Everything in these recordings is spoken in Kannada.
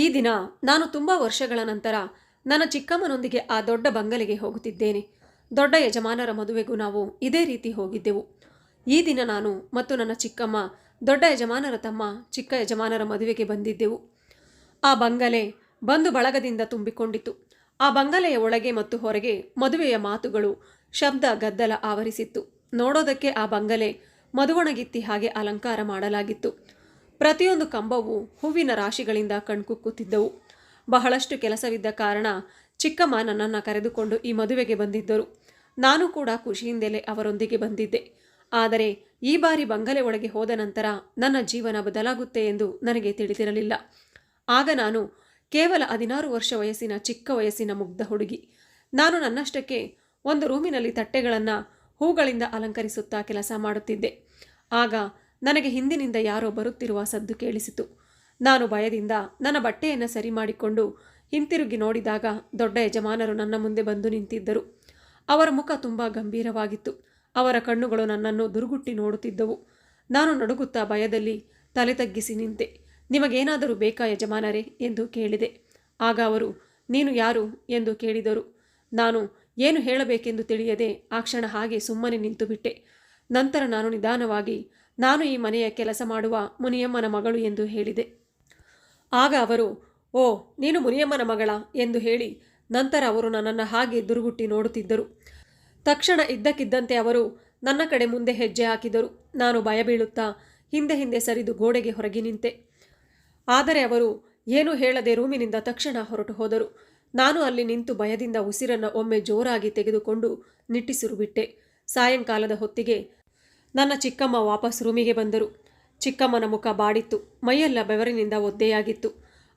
ಈ ದಿನ ನಾನು ತುಂಬ ವರ್ಷಗಳ ನಂತರ ನನ್ನ ಚಿಕ್ಕಮ್ಮನೊಂದಿಗೆ ಆ ದೊಡ್ಡ ಬಂಗಲೆಗೆ ಹೋಗುತ್ತಿದ್ದೇನೆ. ದೊಡ್ಡ ಯಜಮಾನರ ಮದುವೆಗೂ ನಾವು ಇದೇ ರೀತಿ ಹೋಗಿದ್ದೆವು. ಈ ದಿನ ನಾನು ಮತ್ತು ನನ್ನ ಚಿಕ್ಕಮ್ಮ, ದೊಡ್ಡ ಯಜಮಾನರ ತಮ್ಮ, ಚಿಕ್ಕ ಯಜಮಾನರ ಮದುವೆಗೆ ಬಂದಿದ್ದೆವು. ಆ ಬಂಗಲೆ ಬಂದು ಬಳಗದಿಂದ ತುಂಬಿಕೊಂಡಿತು ಆ ಬಂಗಲೆಯ ಒಳಗೆ ಮತ್ತು ಹೊರಗೆ ಮದುವೆಯ ಮಾತುಗಳು, ಶಬ್ದ, ಗದ್ದಲ ಆವರಿಸಿತ್ತು. ನೋಡೋದಕ್ಕೆ ಆ ಬಂಗಲೆ ಮದುವಣಗಿತ್ತಿ ಹಾಗೆ ಅಲಂಕಾರ ಮಾಡಲಾಗಿತ್ತು. ಪ್ರತಿಯೊಂದು ಕಂಬವು ಹೂವಿನ ರಾಶಿಗಳಿಂದ ಕಣ್ಕುಕ್ಕುತ್ತಿದ್ದವು. ಬಹಳಷ್ಟು ಕೆಲಸವಿದ್ದ ಕಾರಣ ಚಿಕ್ಕಮ್ಮ ನನ್ನನ್ನು ಕರೆದುಕೊಂಡು ಈ ಮದುವೆಗೆ ಬಂದಿದ್ದರು. ನಾನು ಕೂಡ ಖುಷಿಯಿಂದಲೇ ಅವರೊಂದಿಗೆ ಬಂದಿದ್ದೆ. ಆದರೆ ಈ ಬಾರಿ ಬಂಗಲೆ ಒಳಗೆ ಹೋದ ನಂತರ ನನ್ನ ಜೀವನ ಬದಲಾಗುತ್ತೆ ಎಂದು ನನಗೆ ತಿಳಿದಿರಲಿಲ್ಲ. ಆಗ ನಾನು ಕೇವಲ ಹದಿನಾರು ವರ್ಷ ವಯಸ್ಸಿನ ಚಿಕ್ಕ ವಯಸ್ಸಿನ ಮುಗ್ಧ ಹುಡುಗಿ. ನಾನು ನನ್ನಷ್ಟಕ್ಕೆ ಒಂದು ರೂಮಿನಲ್ಲಿ ತಟ್ಟೆಗಳನ್ನು ಹೂಗಳಿಂದ ಅಲಂಕರಿಸುತ್ತಾ ಕೆಲಸ ಮಾಡುತ್ತಿದ್ದೆ. ಆಗ ನನಗೆ ಹಿಂದಿನಿಂದ ಯಾರೋ ಬರುತ್ತಿರುವ ಸದ್ದು ಕೇಳಿಸಿತು. ನಾನು ಭಯದಿಂದ ನನ್ನ ಬಟ್ಟೆಯನ್ನು ಸರಿ ಮಾಡಿಕೊಂಡು ಹಿಂತಿರುಗಿ ನೋಡಿದಾಗ ದೊಡ್ಡ ಯಜಮಾನರು ನನ್ನ ಮುಂದೆ ಬಂದು ನಿಂತಿದ್ದರು. ಅವರ ಮುಖ ತುಂಬ ಗಂಭೀರವಾಗಿತ್ತು. ಅವರ ಕಣ್ಣುಗಳು ನನ್ನನ್ನು ದುರುಗುಟ್ಟಿ ನೋಡುತ್ತಿದ್ದವು. ನಾನು ನಡುಗುತ್ತಾ ಭಯದಲ್ಲಿ ತಲೆ ತಗ್ಗಿಸಿ ನಿಂತೆ, ನಿಮಗೇನಾದರೂ ಬೇಕಾ ಯಜಮಾನರೇ? ಎಂದು ಕೇಳಿದೆ. ಆಗ ಅವರು, ನೀನು ಯಾರು? ಎಂದು ಕೇಳಿದರು. ನಾನು, ಏನು ಹೇಳಬೇಕೆಂದು ತಿಳಿಯದೆ ಆ ಕ್ಷಣ ಹಾಗೆ ಸುಮ್ಮನೆ ನಿಂತುಬಿಟ್ಟೆ. ನಂತರ ನಾನು ನಿಧಾನವಾಗಿ ನಾನು ಈ ಮನೆಯ ಕೆಲಸ ಮಾಡುವ ಮುನಿಯಮ್ಮನ ಮಗಳು ಎಂದು ಹೇಳಿದೆ. ಆಗ ಅವರು, ಓ, ನೀನು ಮುನಿಯಮ್ಮನ ಮಗಳ ಎಂದು ಹೇಳಿ ನಂತರ ಅವರು ನನ್ನನ್ನು ಹಾಗೆ ದುರುಗುಟ್ಟಿ ನೋಡುತ್ತಿದ್ದರು. ತಕ್ಷಣ ಇದ್ದಕ್ಕಿದ್ದಂತೆ ಅವರು ನನ್ನ ಕಡೆ ಮುಂದೆ ಹೆಜ್ಜೆ ಹಾಕಿದರು. ನಾನು ಭಯ ಬೀಳುತ್ತಾ ಹಿಂದೆ ಹಿಂದೆ ಸರಿದು ಗೋಡೆಗೆ ಹೊರಗೆ ನಿಂತೆ. ಆದರೆ ಅವರು ಏನೂ ಹೇಳದೆ ರೂಮಿನಿಂದ ತಕ್ಷಣ ಹೊರಟು ಹೋದರು. ನಾನು ಅಲ್ಲಿ ನಿಂತು ಭಯದಿಂದ ಉಸಿರನ್ನು ಒಮ್ಮೆ ಜೋರಾಗಿ ತೆಗೆದುಕೊಂಡು ನಿಟ್ಟಿಸಿರು ಬಿಟ್ಟೆ ಸಾಯಂಕಾಲದ ಹೊತ್ತಿಗೆ ನನ್ನ ಚಿಕ್ಕಮ್ಮ ವಾಪಸ್ ರೂಮಿಗೆ ಬಂದರು. ಚಿಕ್ಕಮ್ಮನ ಮುಖ ಬಾಡಿತ್ತು. ಮೈಯೆಲ್ಲ ಬೆವರಿನಿಂದ ಒದ್ದೆಯಾಗಿತ್ತು.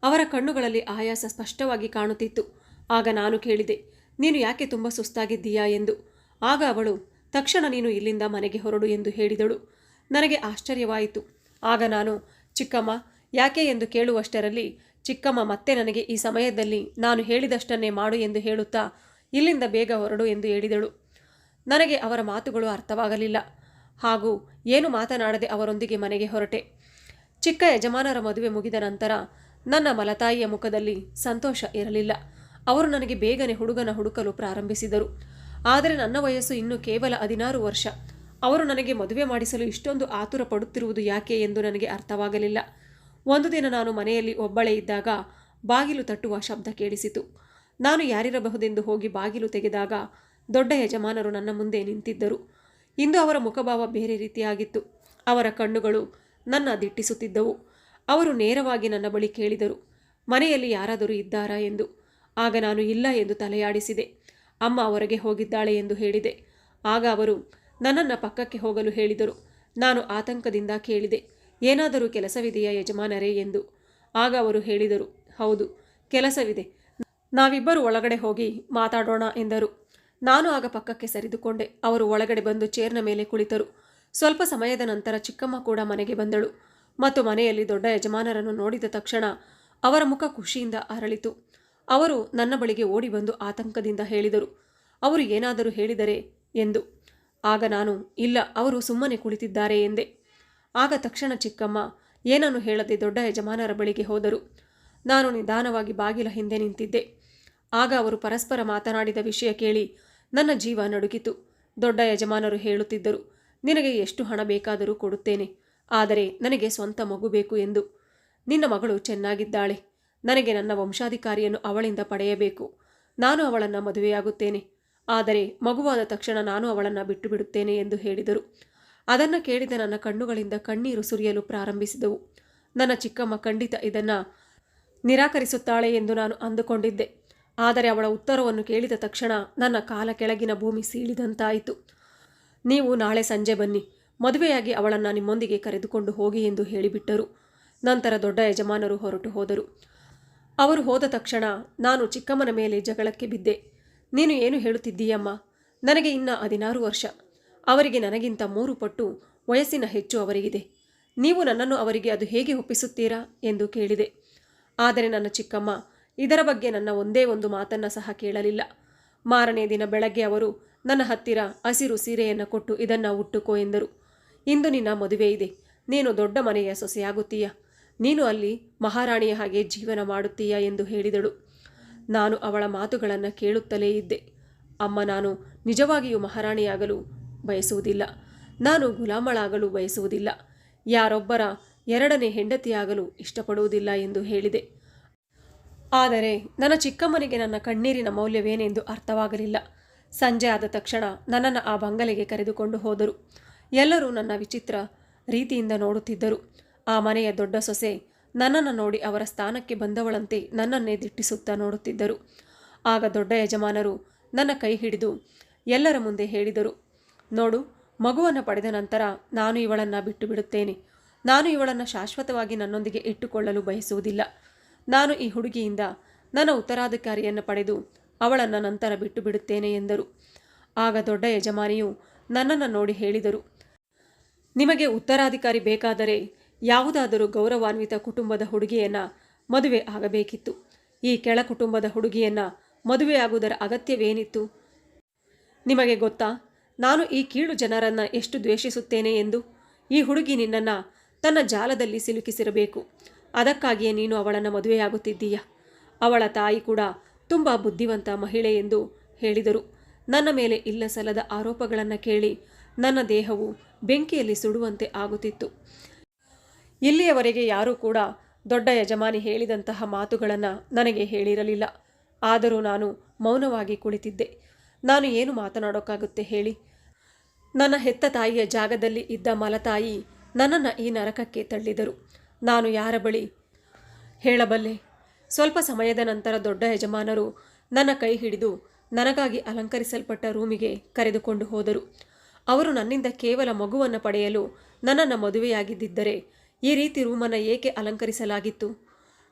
ಅವರ ಕಣ್ಣುಗಳಲ್ಲಿ ಆಯಾಸ ಸ್ಪಷ್ಟವಾಗಿ ಕಾಣುತ್ತಿತ್ತು. ಆಗ ನಾನು ಕೇಳಿದೆ, ನೀನು ಯಾಕೆ ತುಂಬ ಸುಸ್ತಾಗಿದ್ದೀಯಾ ಎಂದು. ಆಗ ಅವಳು, ತಕ್ಷಣ ನೀನು ಇಲ್ಲಿಂದ ಮನೆಗೆ ಹೊರಡು ಎಂದು ಹೇಳಿದಳು. ನನಗೆ ಆಶ್ಚರ್ಯವಾಯಿತು. ಆಗ ನಾನು, ಚಿಕ್ಕಮ್ಮ, ಯಾಕೆ ಎಂದು ಕೇಳುವಷ್ಟರಲ್ಲಿ, ಚಿಕ್ಕಮ್ಮ ಮತ್ತೆ ನನಗೆ ಈ ಸಮಯದಲ್ಲಿ ನಾನು ಹೇಳಿದಷ್ಟನ್ನೇ ಮಾಡು ಎಂದು ಹೇಳುತ್ತಾ ಇಲ್ಲಿಂದ ಬೇಗ ಹೊರಡು ಎಂದು ಹೇಳಿದಳು. ನನಗೆ ಅವರ ಮಾತುಗಳು ಅರ್ಥವಾಗಲಿಲ್ಲ. ಹಾಗೂ ಏನು ಮಾತನಾಡದೆ ಅವರೊಂದಿಗೆ ಮನೆಗೆ ಹೊರಟೆ. ಚಿಕ್ಕ ಯಜಮಾನರ ಮದುವೆ ಮುಗಿದ ನಂತರ ನನ್ನ ಮಲತಾಯಿಯ ಮುಖದಲ್ಲಿ ಸಂತೋಷ ಇರಲಿಲ್ಲ. ಅವರು ನನಗೆ ಬೇಗನೆ ಹುಡುಗನ ಹುಡುಕಲು ಪ್ರಾರಂಭಿಸಿದರು. ಆದರೆ ನನ್ನ ವಯಸ್ಸು ಇನ್ನು ಕೇವಲ ಹದಿನಾರು ವರ್ಷ. ಅವರು ನನಗೆ ಮದುವೆ ಮಾಡಿಸಲು ಇಷ್ಟೊಂದು ಆತುರ ಪಡುತ್ತಿರುವುದು ಯಾಕೆ ಎಂದು ನನಗೆ ಅರ್ಥವಾಗಲಿಲ್ಲ. ಒಂದು ದಿನ ನಾನು ಮನೆಯಲ್ಲಿ ಒಬ್ಬಳೇ ಇದ್ದಾಗ ಬಾಗಿಲು ತಟ್ಟುವ ಶಬ್ದ ಕೇಳಿಸಿತು. ನಾನು ಯಾರಿರಬಹುದೆಂದು ಹೋಗಿ ಬಾಗಿಲು ತೆಗೆದಾಗ ದೊಡ್ಡ ಯಜಮಾನರು ನನ್ನ ಮುಂದೆ ನಿಂತಿದ್ದರು. ಇಂದು ಅವರ ಮುಖಭಾವ ಬೇರೆ ರೀತಿಯಾಗಿತ್ತು. ಅವರ ಕಣ್ಣುಗಳು ನನ್ನ ದಿಟ್ಟಿಸುತ್ತಿದ್ದವು. ಅವರು ನೇರವಾಗಿ ನನ್ನ ಬಳಿ ಕೇಳಿದರು, ಮನೆಯಲ್ಲಿ ಯಾರಾದರೂ ಇದ್ದಾರಾ? ಎಂದು. ಆಗ ನಾನು, ಇಲ್ಲ ಎಂದು ತಲೆಯಾಡಿಸಿದೆ. ಅಮ್ಮ ಹೊರಗೆ ಹೋಗಿದ್ದಾಳೆ ಎಂದು ಹೇಳಿದೆ. ಆಗ ಅವರು ನನ್ನನ್ನು ಪಕ್ಕಕ್ಕೆ ಹೋಗಲು ಹೇಳಿದರು. ನಾನು ಆತಂಕದಿಂದ ಕೇಳಿದೆ, ಏನಾದರೂ ಕೆಲಸವಿದೆಯಾ ಯಜಮಾನರೇ? ಎಂದು. ಆಗ ಅವರು ಹೇಳಿದರು, ಹೌದು, ಕೆಲಸವಿದೆ. ನಾವಿಬ್ಬರು ಒಳಗಡೆ ಹೋಗಿ ಮಾತಾಡೋಣ ಎಂದರು. ನಾನು ಆಗ ಪಕ್ಕಕ್ಕೆ ಸರಿದುಕೊಂಡೆ. ಅವರು ಒಳಗಡೆ ಬಂದು ಚೇರ್ನ ಮೇಲೆ ಕುಳಿತರು. ಸ್ವಲ್ಪ ಸಮಯದ ನಂತರ ಚಿಕ್ಕಮ್ಮ ಕೂಡ ಮನೆಗೆ ಬಂದಳು. ಮತ್ತು ಮನೆಯಲ್ಲಿ ದೊಡ್ಡ ಯಜಮಾನರನ್ನು ನೋಡಿದ ತಕ್ಷಣ ಅವರ ಮುಖ ಖುಷಿಯಿಂದ ಅರಳಿತು. ಅವರು ನನ್ನ ಬಳಿಗೆ ಓಡಿ ಬಂದು ಆತಂಕದಿಂದ ಹೇಳಿದರು. ಅವರು ಏನಾದರೂ ಹೇಳಿದರೆ ಎಂದು. ಆಗ ನಾನು, ಇಲ್ಲ, ಅವರು ಸುಮ್ಮನೆ ಕುಳಿತಿದ್ದಾರೆ ಎಂದೆ. ಆಗ ತಕ್ಷಣ ಚಿಕ್ಕಮ್ಮ, ಏನನ್ನು ಹೇಳದೆ ದೊಡ್ಡ ಯಜಮಾನರ ಬಳಿಗೆ ಹೋದರು. ನಾನು ನಿಧಾನವಾಗಿ ಬಾಗಿಲ ಹಿಂದೆ ನಿಂತಿದ್ದೆ. ಆಗ ಅವರು ಪರಸ್ಪರ ಮಾತನಾಡಿದ ವಿಷಯ ಕೇಳಿ ನನ್ನ ಜೀವ ನಡುಗಿತು. ದೊಡ್ಡ ಯಜಮಾನರು ಹೇಳುತ್ತಿದ್ದರು, ನಿನಗೆ ಎಷ್ಟು ಹಣ ಬೇಕಾದರೂ ಕೊಡುತ್ತೇನೆ. ಆದರೆ ನನಗೆ ಸ್ವಂತ ಮಗು ಬೇಕು ಎಂದು. ನಿನ್ನ ಮಗಳು ಚೆನ್ನಾಗಿದ್ದಾಳೆ. ನನಗೆ ನನ್ನ ವಂಶಾಧಿಕಾರಿಯನ್ನು ಅವಳಿಂದ ಪಡೆಯಬೇಕು. ನಾನು ಅವಳನ್ನು ಮದುವೆಯಾಗುತ್ತೇನೆ. ಆದರೆ ಮಗುವಾದ ತಕ್ಷಣ ನಾನು ಅವಳನ್ನು ಬಿಟ್ಟು ಬಿಡುತ್ತೇನೆ ಎಂದು ಹೇಳಿದರು. ಅದನ್ನು ಕೇಳಿದ ನನ್ನ ಕಣ್ಣುಗಳಿಂದ ಕಣ್ಣೀರು ಸುರಿಯಲು ಪ್ರಾರಂಭಿಸಿದವು. ನನ್ನ ಚಿಕ್ಕಮ್ಮ ಖಂಡಿತ ಇದನ್ನು ನಿರಾಕರಿಸುತ್ತಾಳೆ ಎಂದು ನಾನು ಅಂದುಕೊಂಡಿದ್ದೆ. ಆದರೆ ಅವಳ ಉತ್ತರವನ್ನು ಕೇಳಿದ ತಕ್ಷಣ ನನ್ನ ಕಾಲ ಕೆಳಗಿನ ಭೂಮಿ ಸೀಳಿದಂತಾಯಿತು. ನೀವು ನಾಳೆ ಸಂಜೆ ಬನ್ನಿ. ಮದುವೆಯಾಗಿ ಅವಳನ್ನು ನಿಮ್ಮೊಂದಿಗೆ ಕರೆದುಕೊಂಡು ಹೋಗಿ ಎಂದು ಹೇಳಿಬಿಟ್ಟರು. ನಂತರ ದೊಡ್ಡ ಯಜಮಾನರು ಹೊರಟು ಹೋದರು. ಅವರು ಹೋದ ತಕ್ಷಣ ನಾನು ಚಿಕ್ಕಮ್ಮನ ಮೇಲೆ ಜಗಳಕ್ಕೆ ಬಿದ್ದೆ. ನೀನು ಏನು ಹೇಳುತ್ತಿದ್ದೀಯಮ್ಮ? ನನಗೆ ಇನ್ನ ಹದಿನಾರು ವರ್ಷ. ಅವರಿಗೆ ನನಗಿಂತ ಮೂರು ಪಟ್ಟು ವಯಸ್ಸಿನ ಹೆಚ್ಚು ಅವರಿಗಿದೆ. ನೀವು ನನ್ನನ್ನು ಅವರಿಗೆ ಅದು ಹೇಗೆ ಒಪ್ಪಿಸುತ್ತೀರಾ? ಎಂದು ಕೇಳಿದೆ. ಆದರೆ ನನ್ನ ಚಿಕ್ಕಮ್ಮ ಇದರ ಬಗ್ಗೆ ನನ್ನ ಒಂದೇ ಒಂದು ಮಾತನ್ನು ಸಹ ಕೇಳಲಿಲ್ಲ. ಮಾರನೇ ದಿನ ಬೆಳಗ್ಗೆ ಅವರು, ನನ್ನ ಹತ್ತಿರ ಹಸಿರು ಸೀರೆಯನ್ನು ಕೊಟ್ಟು ಇದನ್ನು ಉಟ್ಟುಕೋ ಎಂದರು. ಇಂದು ನಿನ್ನ ಮದುವೆ ಇದೆ. ನೀನು ದೊಡ್ಡ ಮನೆಯ ಸೊಸೆಯಾಗುತ್ತೀಯ. ನೀನು ಅಲ್ಲಿ ಮಹಾರಾಣಿಯ ಹಾಗೆ ಜೀವನ ಮಾಡುತ್ತೀಯ ಎಂದು ಹೇಳಿದಳು. ನಾನು ಅವಳ ಮಾತುಗಳನ್ನು ಕೇಳುತ್ತಲೇ ಇದ್ದೆ. ಅಮ್ಮ, ನಾನು ನಿಜವಾಗಿಯೂ ಮಹಾರಾಣಿಯಾಗಲು ಬಯಸುವುದಿಲ್ಲ. ನಾನು ಗುಲಾಮಳಾಗಲು ಬಯಸುವುದಿಲ್ಲ. ಯಾರೊಬ್ಬರ ಎರಡನೇ ಹೆಂಡತಿಯಾಗಲು ಇಷ್ಟಪಡುವುದಿಲ್ಲ ಎಂದು ಹೇಳಿದೆ. ಆದರೆ ನನ್ನ ಚಿಕ್ಕಮ್ಮನಿಗೆ ನನ್ನ ಕಣ್ಣೀರಿನ ಮೌಲ್ಯವೇನೆಂದು ಅರ್ಥವಾಗಲಿಲ್ಲ. ಸಂಜೆ ಆದ ತಕ್ಷಣ ನನ್ನನ್ನು ಆ ಬಂಗಲೆಗೆ ಕರೆದುಕೊಂಡು ಹೋದರು. ಎಲ್ಲರೂ ನನ್ನ ವಿಚಿತ್ರ ರೀತಿಯಿಂದ ನೋಡುತ್ತಿದ್ದರು. ಆ ಮನೆಯ ದೊಡ್ಡ ಸೊಸೆ ನನ್ನನ್ನು ನೋಡಿ ಅವರ ಸ್ಥಾನಕ್ಕೆ ಬಂದವಳಂತೆ ನನ್ನನ್ನೇ ದಿಟ್ಟಿಸುತ್ತಾ ನೋಡುತ್ತಿದ್ದರು. ಆಗ ದೊಡ್ಡ ಯಜಮಾನರು ನನ್ನ ಕೈ ಹಿಡಿದು ಎಲ್ಲರ ಮುಂದೆ ಹೇಳಿದರು, ನೋಡು, ಮಗುವನ್ನು ಪಡೆದ ನಂತರ ನಾನು ಇವಳನ್ನು ಬಿಟ್ಟು ಬಿಡುತ್ತೇನೆ. ನಾನು ಇವಳನ್ನು ಶಾಶ್ವತವಾಗಿ ನನ್ನೊಂದಿಗೆ ಇಟ್ಟುಕೊಳ್ಳಲು ಬಯಸುವುದಿಲ್ಲ. ನಾನು ಈ ಹುಡುಗಿಯಿಂದ ನನ್ನ ಉತ್ತರಾಧಿಕಾರಿಯನ್ನು ಪಡೆದು ಅವಳನ್ನು ನಂತರ ಬಿಟ್ಟು ಬಿಡುತ್ತೇನೆ ಎಂದರು. ಆಗ ದೊಡ್ಡ ಯಜಮಾನಿಯು ನನ್ನನ್ನು ನೋಡಿ ಹೇಳಿದರು, ನಿಮಗೆ ಉತ್ತರಾಧಿಕಾರಿ ಬೇಕಾದರೆ ಯಾವುದಾದರೂ ಗೌರವಾನ್ವಿತ ಕುಟುಂಬದ ಹುಡುಗಿಯನ್ನು ಮದುವೆ ಆಗಬೇಕಿತ್ತು. ಈ ಕೆಳ ಕುಟುಂಬದ ಹುಡುಗಿಯನ್ನು ಮದುವೆಯಾಗುವುದರ ಅಗತ್ಯವೇನಿತ್ತು? ನಿಮಗೆ ಗೊತ್ತಾ, ನಾನು ಈ ಕೀಳು ಜನರನ್ನು ಎಷ್ಟು ದ್ವೇಷಿಸುತ್ತೇನೆ ಎಂದು? ಈ ಹುಡುಗಿ ನಿನ್ನನ್ನು ತನ್ನ ಜಾಲದಲ್ಲಿ ಸಿಲುಕಿಸಿರಬೇಕು. ಅದಕ್ಕಾಗಿಯೇ ನೀನು ಅವಳನ್ನು ಮದುವೆಯಾಗುತ್ತಿದ್ದೀಯ? ಅವಳ ತಾಯಿ ಕೂಡ ತುಂಬ ಬುದ್ಧಿವಂತ ಮಹಿಳೆ ಎಂದು ಹೇಳಿದರು. ನನ್ನ ಮೇಲೆ ಇಲ್ಲ ಸಲ್ಲದ ಆರೋಪಗಳನ್ನು ಕೇಳಿ ನನ್ನ ದೇಹವು ಬೆಂಕಿಯಲ್ಲಿ ಸುಡುವಂತೆ ಆಗುತ್ತಿತ್ತು. ಇಲ್ಲಿಯವರೆಗೆ ಯಾರೂ ಕೂಡ ದೊಡ್ಡ ಯಜಮಾನಿ ಹೇಳಿದಂತಹ ಮಾತುಗಳನ್ನು ನನಗೆ ಹೇಳಿರಲಿಲ್ಲ. ಆದರೂ ನಾನು ಮೌನವಾಗಿ ಕುಳಿತಿದ್ದೆ. ನಾನು ಏನು ಮಾತನಾಡೋಕ್ಕಾಗುತ್ತೆ ಹೇಳಿ? ನನ್ನ ಹೆತ್ತ ತಾಯಿಯ ಜಾಗದಲ್ಲಿ ಇದ್ದ ಮಲತಾಯಿ ನನ್ನನ್ನು ಈ ನರಕಕ್ಕೆ ತಳ್ಳಿದರು. ನಾನು ಯಾರ ಬಳಿ? ಹೇಳಬಲ್ಲೆ. ಸ್ವಲ್ಪ ಸಮಯದ ನಂತರ ದೊಡ್ಡ ಯಜಮಾನರು ನನ್ನ ಕೈ ಹಿಡಿದು ನನಗಾಗಿ ಅಲಂಕರಿಸಲ್ಪಟ್ಟ ರೂಮಿಗೆ ಕರೆದುಕೊಂಡು ಹೋದರು. ಅವರು ನನ್ನಿಂದ ಕೇವಲ ಮಗುವನ್ನು ಪಡೆಯಲು ನನ್ನನ್ನು ಮದುವೆಯಾಗಿದ್ದರೆ ಈ ರೀತಿ ರೂಮನ್ನು ಏಕೆ ಅಲಂಕರಿಸಲಾಗಿತ್ತು?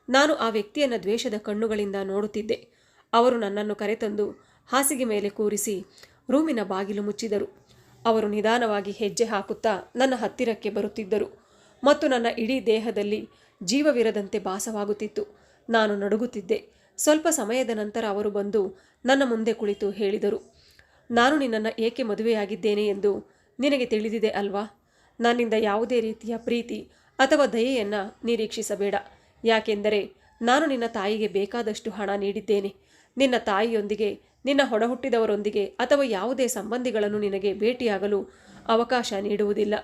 ನಾನು ಆ ವ್ಯಕ್ತಿಯನ್ನು ದ್ವೇಷದ ಕಣ್ಣುಗಳಿಂದ ನೋಡುತ್ತಿದ್ದೆ. ಅವರು ನನ್ನನ್ನು ಕರೆತಂದು ಹಾಸಿಗೆ ಮೇಲೆ ಕೂರಿಸಿ ರೂಮಿನ ಬಾಗಿಲು ಮುಚ್ಚಿದರು. ಅವರು ನಿಧಾನವಾಗಿ ಹೆಜ್ಜೆ ಹಾಕುತ್ತಾ ನನ್ನ ಹತ್ತಿರಕ್ಕೆ ಬರುತ್ತಿದ್ದರು. ಮತ್ತು ನನ್ನ ಇಡೀ ದೇಹದಲ್ಲಿ ಜೀವವಿರದಂತೆ ಭಾಸವಾಗುತ್ತಿತ್ತು. ನಾನು ನಡುಗುತ್ತಿದ್ದೆ. ಸ್ವಲ್ಪ ಸಮಯದ ನಂತರ ಅವರು ಬಂದು ನನ್ನ ಮುಂದೆ ಕುಳಿತು ಹೇಳಿದರು. ನಾನು ನಿನ್ನನ್ನು ಏಕೆ ಮದುವೆಯಾಗಿದ್ದೇನೆ ಎಂದು ನಿನಗೆ ತಿಳಿದಿದೆ ಅಲ್ವಾ? ನನ್ನಿಂದ ಯಾವುದೇ ರೀತಿಯ ಪ್ರೀತಿ ಅಥವಾ ದಯೆಯನ್ನು ನಿರೀಕ್ಷಿಸಬೇಡ. ಯಾಕೆಂದರೆ ನಾನು ನಿನ್ನ ತಾಯಿಗೆ ಬೇಕಾದಷ್ಟು ಹಣ ನೀಡಿದ್ದೇನೆ. ನಿನ್ನ ತಾಯಿಯೊಂದಿಗೆ, ನಿನ್ನ ಹೊಡಹುಟ್ಟಿದವರೊಂದಿಗೆ ಅಥವಾ ಯಾವುದೇ ಸಂಬಂಧಿಗಳನ್ನು ನಿನಗೆ ಭೇಟಿಯಾಗಲು ಅವಕಾಶ ನೀಡುವುದಿಲ್ಲ.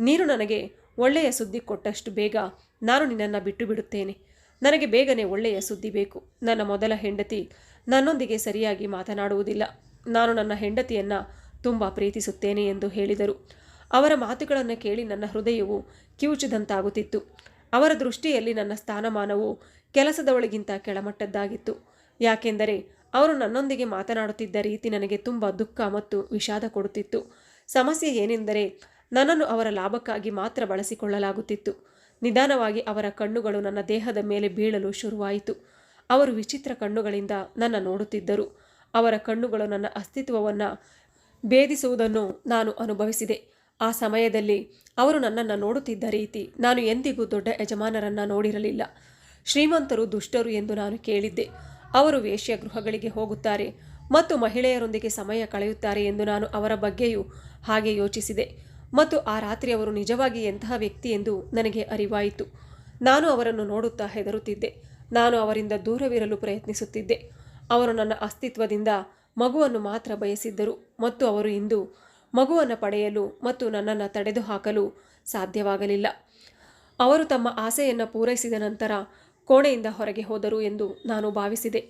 ನೀನು ನನಗೆ ಒಳ್ಳೆಯ ಸುದ್ದಿ ಕೊಟ್ಟಷ್ಟು ಬೇಗ ನಾನು ನಿನ್ನನ್ನು ಬಿಟ್ಟು ಬಿಡುತ್ತೇನೆ. ನನಗೆ ಬೇಗನೆ ಒಳ್ಳೆಯ ಸುದ್ದಿ ಬೇಕು. ನನ್ನ ಮೊದಲ ಹೆಂಡತಿ ನನ್ನೊಂದಿಗೆ ಸರಿಯಾಗಿ ಮಾತನಾಡುವುದಿಲ್ಲ. ನಾನು ನನ್ನ ಹೆಂಡತಿಯನ್ನು ತುಂಬ ಪ್ರೀತಿಸುತ್ತೇನೆ ಎಂದು ಹೇಳಿದರು. ಅವರ ಮಾತುಗಳನ್ನು ಕೇಳಿ ನನ್ನ ಹೃದಯವು ಕಿವುಚಿದಂತಾಗುತ್ತಿತ್ತು. ಅವರ ದೃಷ್ಟಿಯಲ್ಲಿ ನನ್ನ ಸ್ಥಾನಮಾನವು ಕೆಲಸದವಳಿಗಿಂತ ಕೆಳಮಟ್ಟದ್ದಾಗಿತ್ತು. ಯಾಕೆಂದರೆ ಅವರು ನನ್ನೊಂದಿಗೆ ಮಾತನಾಡುತ್ತಿದ್ದ ರೀತಿ ನನಗೆ ತುಂಬ ದುಃಖ ಮತ್ತು ವಿಷಾದ ಕೊಡುತ್ತಿತ್ತು. ಸಮಸ್ಯೆ ಏನೆಂದರೆ ನನ್ನನ್ನು ಅವರ ಲಾಭಕ್ಕಾಗಿ ಮಾತ್ರ ಬಳಸಿಕೊಳ್ಳಲಾಗುತ್ತಿತ್ತು. ನಿಧಾನವಾಗಿ ಅವರ ಕಣ್ಣುಗಳು ನನ್ನ ದೇಹದ ಮೇಲೆ ಬೀಳಲು ಶುರುವಾಯಿತು. ಅವರು ವಿಚಿತ್ರ ಕಣ್ಣುಗಳಿಂದ ನನ್ನ ನೋಡುತ್ತಿದ್ದರು. ಅವರ ಕಣ್ಣುಗಳು ನನ್ನ ಅಸ್ತಿತ್ವವನ್ನು ಭೇದಿಸುವುದನ್ನು ನಾನು ಅನುಭವಿಸಿದೆ. ಆ ಸಮಯದಲ್ಲಿ ಅವರು ನನ್ನನ್ನು ನೋಡುತ್ತಿದ್ದ ರೀತಿ ನಾನು ಎಂದಿಗೂ ದೊಡ್ಡ ಯಜಮಾನರನ್ನು ನೋಡಿರಲಿಲ್ಲ. ಶ್ರೀಮಂತರು ದುಷ್ಟರು ಎಂದು ನಾನು ಕೇಳಿದ್ದೆ. ಅವರು ವೇಶ್ಯಗೃಹಗಳಿಗೆ ಹೋಗುತ್ತಾರೆ ಮತ್ತು ಮಹಿಳೆಯರೊಂದಿಗೆ ಸಮಯ ಕಳೆಯುತ್ತಾರೆ ಎಂದು ನಾನು ಅವರ ಬಗ್ಗೆಯೂ ಹಾಗೆ ಯೋಚಿಸಿದೆ. ಮತ್ತು ಆ ರಾತ್ರಿ ಅವರು ನಿಜವಾಗಿ ಎಂತಹ ವ್ಯಕ್ತಿ ಎಂದು ನನಗೆ ಅರಿವಾಯಿತು. ನಾನು ಅವರನ್ನು ನೋಡುತ್ತಾ ಹೆದರುತ್ತಿದ್ದೆ. ನಾನು ಅವರಿಂದ ದೂರವಿರಲು ಪ್ರಯತ್ನಿಸುತ್ತಿದ್ದೆ. ಅವರು ನನ್ನ ಅಸ್ತಿತ್ವದಿಂದ ಮಗುವನ್ನು ಮಾತ್ರ ಬಯಸಿದ್ದರು ಮತ್ತು ಅವರು ಇಂದು ಮಗುವನ್ನು ಪಡೆಯಲು ಮತ್ತು ನನ್ನನ್ನು ತಡೆದು ಹಾಕಲು ಸಾಧ್ಯವಾಗಲಿಲ್ಲ. ಅವರು ತಮ್ಮ ಆಸೆಯನ್ನು ಪೂರೈಸಿದ ನಂತರ ಕೋಣೆಯಿಂದ ಹೊರಗೆ ಹೋದರು ಎಂದು ನಾನು ಭಾವಿಸಿದೆ.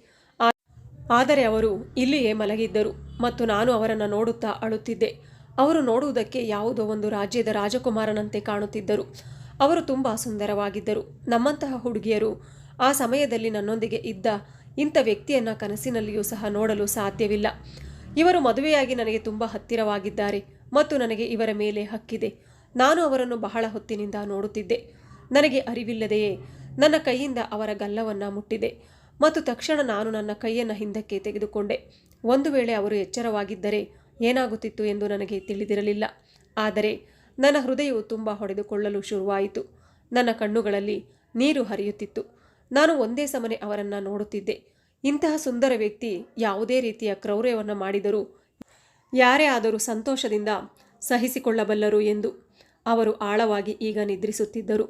ಆದರೆ ಅವರು ಇಲ್ಲಿಯೇ ಮಲಗಿದ್ದರು ಮತ್ತು ನಾನು ಅವರನ್ನು ನೋಡುತ್ತಾ ಅಳುತ್ತಿದ್ದೆ. ಅವರು ನೋಡುವುದಕ್ಕೆ ಯಾವುದೋ ಒಂದು ರಾಜ್ಯದ ರಾಜಕುಮಾರನಂತೆ ಕಾಣುತ್ತಿದ್ದರು. ಅವರು ತುಂಬ ಸುಂದರವಾಗಿದ್ದರು. ನಮ್ಮಂತಹ ಹುಡುಗಿಯರು ಆ ಸಮಯದಲ್ಲಿ ನನ್ನೊಂದಿಗೆ ಇದ್ದ ಇಂಥ ವ್ಯಕ್ತಿಯನ್ನು ಕನಸಿನಲ್ಲಿಯೂ ಸಹ ನೋಡಲು ಸಾಧ್ಯವಿಲ್ಲ. ಇವರು ಮದುವೆಯಾಗಿ ನನಗೆ ತುಂಬ ಹತ್ತಿರವಾಗಿದ್ದಾರೆ ಮತ್ತು ನನಗೆ ಇವರ ಮೇಲೆ ಹಕ್ಕಿದೆ. ನಾನು ಅವರನ್ನು ಬಹಳ ಹೊತ್ತಿನಿಂದ ನೋಡುತ್ತಿದ್ದೆ. ನನಗೆ ಅರಿವಿಲ್ಲದೆಯೇ ನನ್ನ ಕೈಯಿಂದ ಅವರ ಗಲ್ಲವನ್ನು ಮುಟ್ಟಿದೆ ಮತ್ತು ತಕ್ಷಣ ನಾನು ನನ್ನ ಕೈಯನ್ನು ಹಿಂದಕ್ಕೆ ತೆಗೆದುಕೊಂಡೆ. ಒಂದು ವೇಳೆ ಅವರು ಎಚ್ಚರವಾಗಿದ್ದರೆ ಏನಾಗುತ್ತಿತ್ತು ಎಂದು ನನಗೆ ತಿಳಿದಿರಲಿಲ್ಲ. ಆದರೆ ನನ್ನ ಹೃದಯವು ತುಂಬ ಹೊಡೆದುಕೊಳ್ಳಲು ಶುರುವಾಯಿತು. ನನ್ನ ಕಣ್ಣುಗಳಲ್ಲಿ ನೀರು ಹರಿಯುತ್ತಿತ್ತು. ನಾನು ಒಂದೇ ಸಮನೆ ಅವರನ್ನು ನೋಡುತ್ತಿದ್ದೆ. ಇಂತಹ ಸುಂದರ ವ್ಯಕ್ತಿ ಯಾವುದೇ ರೀತಿಯ ಕ್ರೌರ್ಯವನ್ನು ಮಾಡಿದರೂ ಯಾರೇ ಆದರೂ ಸಂತೋಷದಿಂದ ಸಹಿಸಿಕೊಳ್ಳಬಲ್ಲರು ಎಂದು ಅವರು ಆಳವಾಗಿ ಈಗ ನಿದ್ರಿಸುತ್ತಿದ್ದರು.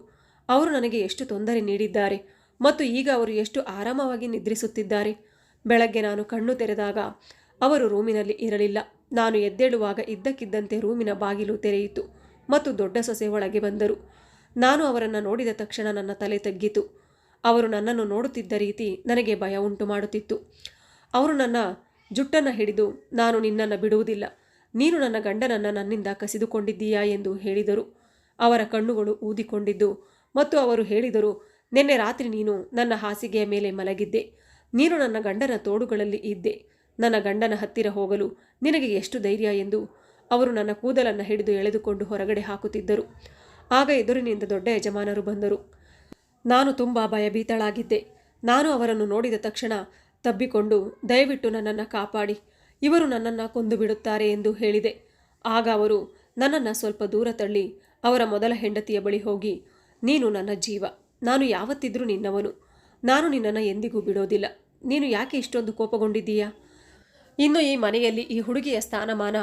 ಅವರು ನನಗೆ ಎಷ್ಟು ತೊಂದರೆ ನೀಡಿದ್ದಾರೆ ಮತ್ತು ಈಗ ಅವರು ಎಷ್ಟು ಆರಾಮವಾಗಿ ನಿದ್ರಿಸುತ್ತಿದ್ದಾರೆ. ಬೆಳಗ್ಗೆ ನಾನು ಕಣ್ಣು ತೆರೆದಾಗ ಅವರು ರೂಮಿನಲ್ಲಿ ಇರಲಿಲ್ಲ. ನಾನು ಎದ್ದೇಳುವಾಗ ಇದ್ದಕ್ಕಿದ್ದಂತೆ ರೂಮಿನ ಬಾಗಿಲು ತೆರೆಯಿತು ಮತ್ತು ದೊಡ್ಡ ಸೊಸೆ ಒಳಗೆ ಬಂದರು. ನಾನು ಅವರನ್ನು ನೋಡಿದ ತಕ್ಷಣ ನನ್ನ ತಲೆ ತಗ್ಗಿತು. ಅವರು ನನ್ನನ್ನು ನೋಡುತ್ತಿದ್ದ ರೀತಿ ನನಗೆ ಭಯ ಉಂಟು ಮಾಡುತ್ತಿತ್ತು. ಅವರು ನನ್ನ ಜುಟ್ಟನ್ನು ಹಿಡಿದು, ನಾನು ನಿನ್ನನ್ನು ಬಿಡುವುದಿಲ್ಲ. ನೀನು ನನ್ನ ಗಂಡನನ್ನು ನನ್ನಿಂದ ಕಸಿದುಕೊಂಡಿದ್ದೀಯಾ? ಎಂದು ಹೇಳಿದರು. ಅವರ ಕಣ್ಣುಗಳು ಊದಿಕೊಂಡಿದ್ದು ಮತ್ತು ಅವರು ಹೇಳಿದರು, ನಿನ್ನೆ ರಾತ್ರಿ ನೀನು ನನ್ನ ಹಾಸಿಗೆಯ ಮೇಲೆ ಮಲಗಿದ್ದೆ. ನೀನು ನನ್ನ ಗಂಡನ ತೋಡುಗಳಲ್ಲಿ ಇದ್ದೆ. ನನ್ನ ಗಂಡನ ಹತ್ತಿರ ಹೋಗಲು ನಿನಗೆ ಎಷ್ಟು ಧೈರ್ಯ ಎಂದು ಅವರು ನನ್ನ ಕೂದಲನ್ನು ಹಿಡಿದು ಎಳೆದುಕೊಂಡು ಹೊರಗಡೆ ಹಾಕುತ್ತಿದ್ದರು. ಆಗ ಎದುರಿನಿಂದ ದೊಡ್ಡ ಯಜಮಾನರು ಬಂದರು. ನಾನು ತುಂಬ ಭಯಭೀತಳಾಗಿದ್ದೆ. ನಾನು ಅವರನ್ನು ನೋಡಿದ ತಕ್ಷಣ ತಬ್ಬಿಕೊಂಡು, ದಯವಿಟ್ಟು ನನ್ನನ್ನು ಕಾಪಾಡಿ. ಇವರು ನನ್ನನ್ನು ಕೊಂದು ಬಿಡುತ್ತಾರೆ ಎಂದು ಹೇಳಿದೆ. ಆಗ ಅವರು, ನನ್ನನ್ನು ಸ್ವಲ್ಪ ದೂರ ತಳ್ಳಿ. ಅವರ ಮೊದಲ ಹೆಂಡತಿಯ ಬಳಿ ಹೋಗಿ. ನೀನು ನನ್ನ ಜೀವ. ನಾನು ಯಾವತ್ತಿದ್ರೂ ನಿನ್ನವನು. ನಾನು ನಿನ್ನನ್ನು ಎಂದಿಗೂ ಬಿಡೋದಿಲ್ಲ. ನೀನು ಯಾಕೆ ಇಷ್ಟೊಂದು ಕೋಪಗೊಂಡಿದ್ದೀಯಾ? ಇನ್ನು ಈ ಮನೆಯಲ್ಲಿ ಈ ಹುಡುಗಿಯ ಸ್ಥಾನಮಾನ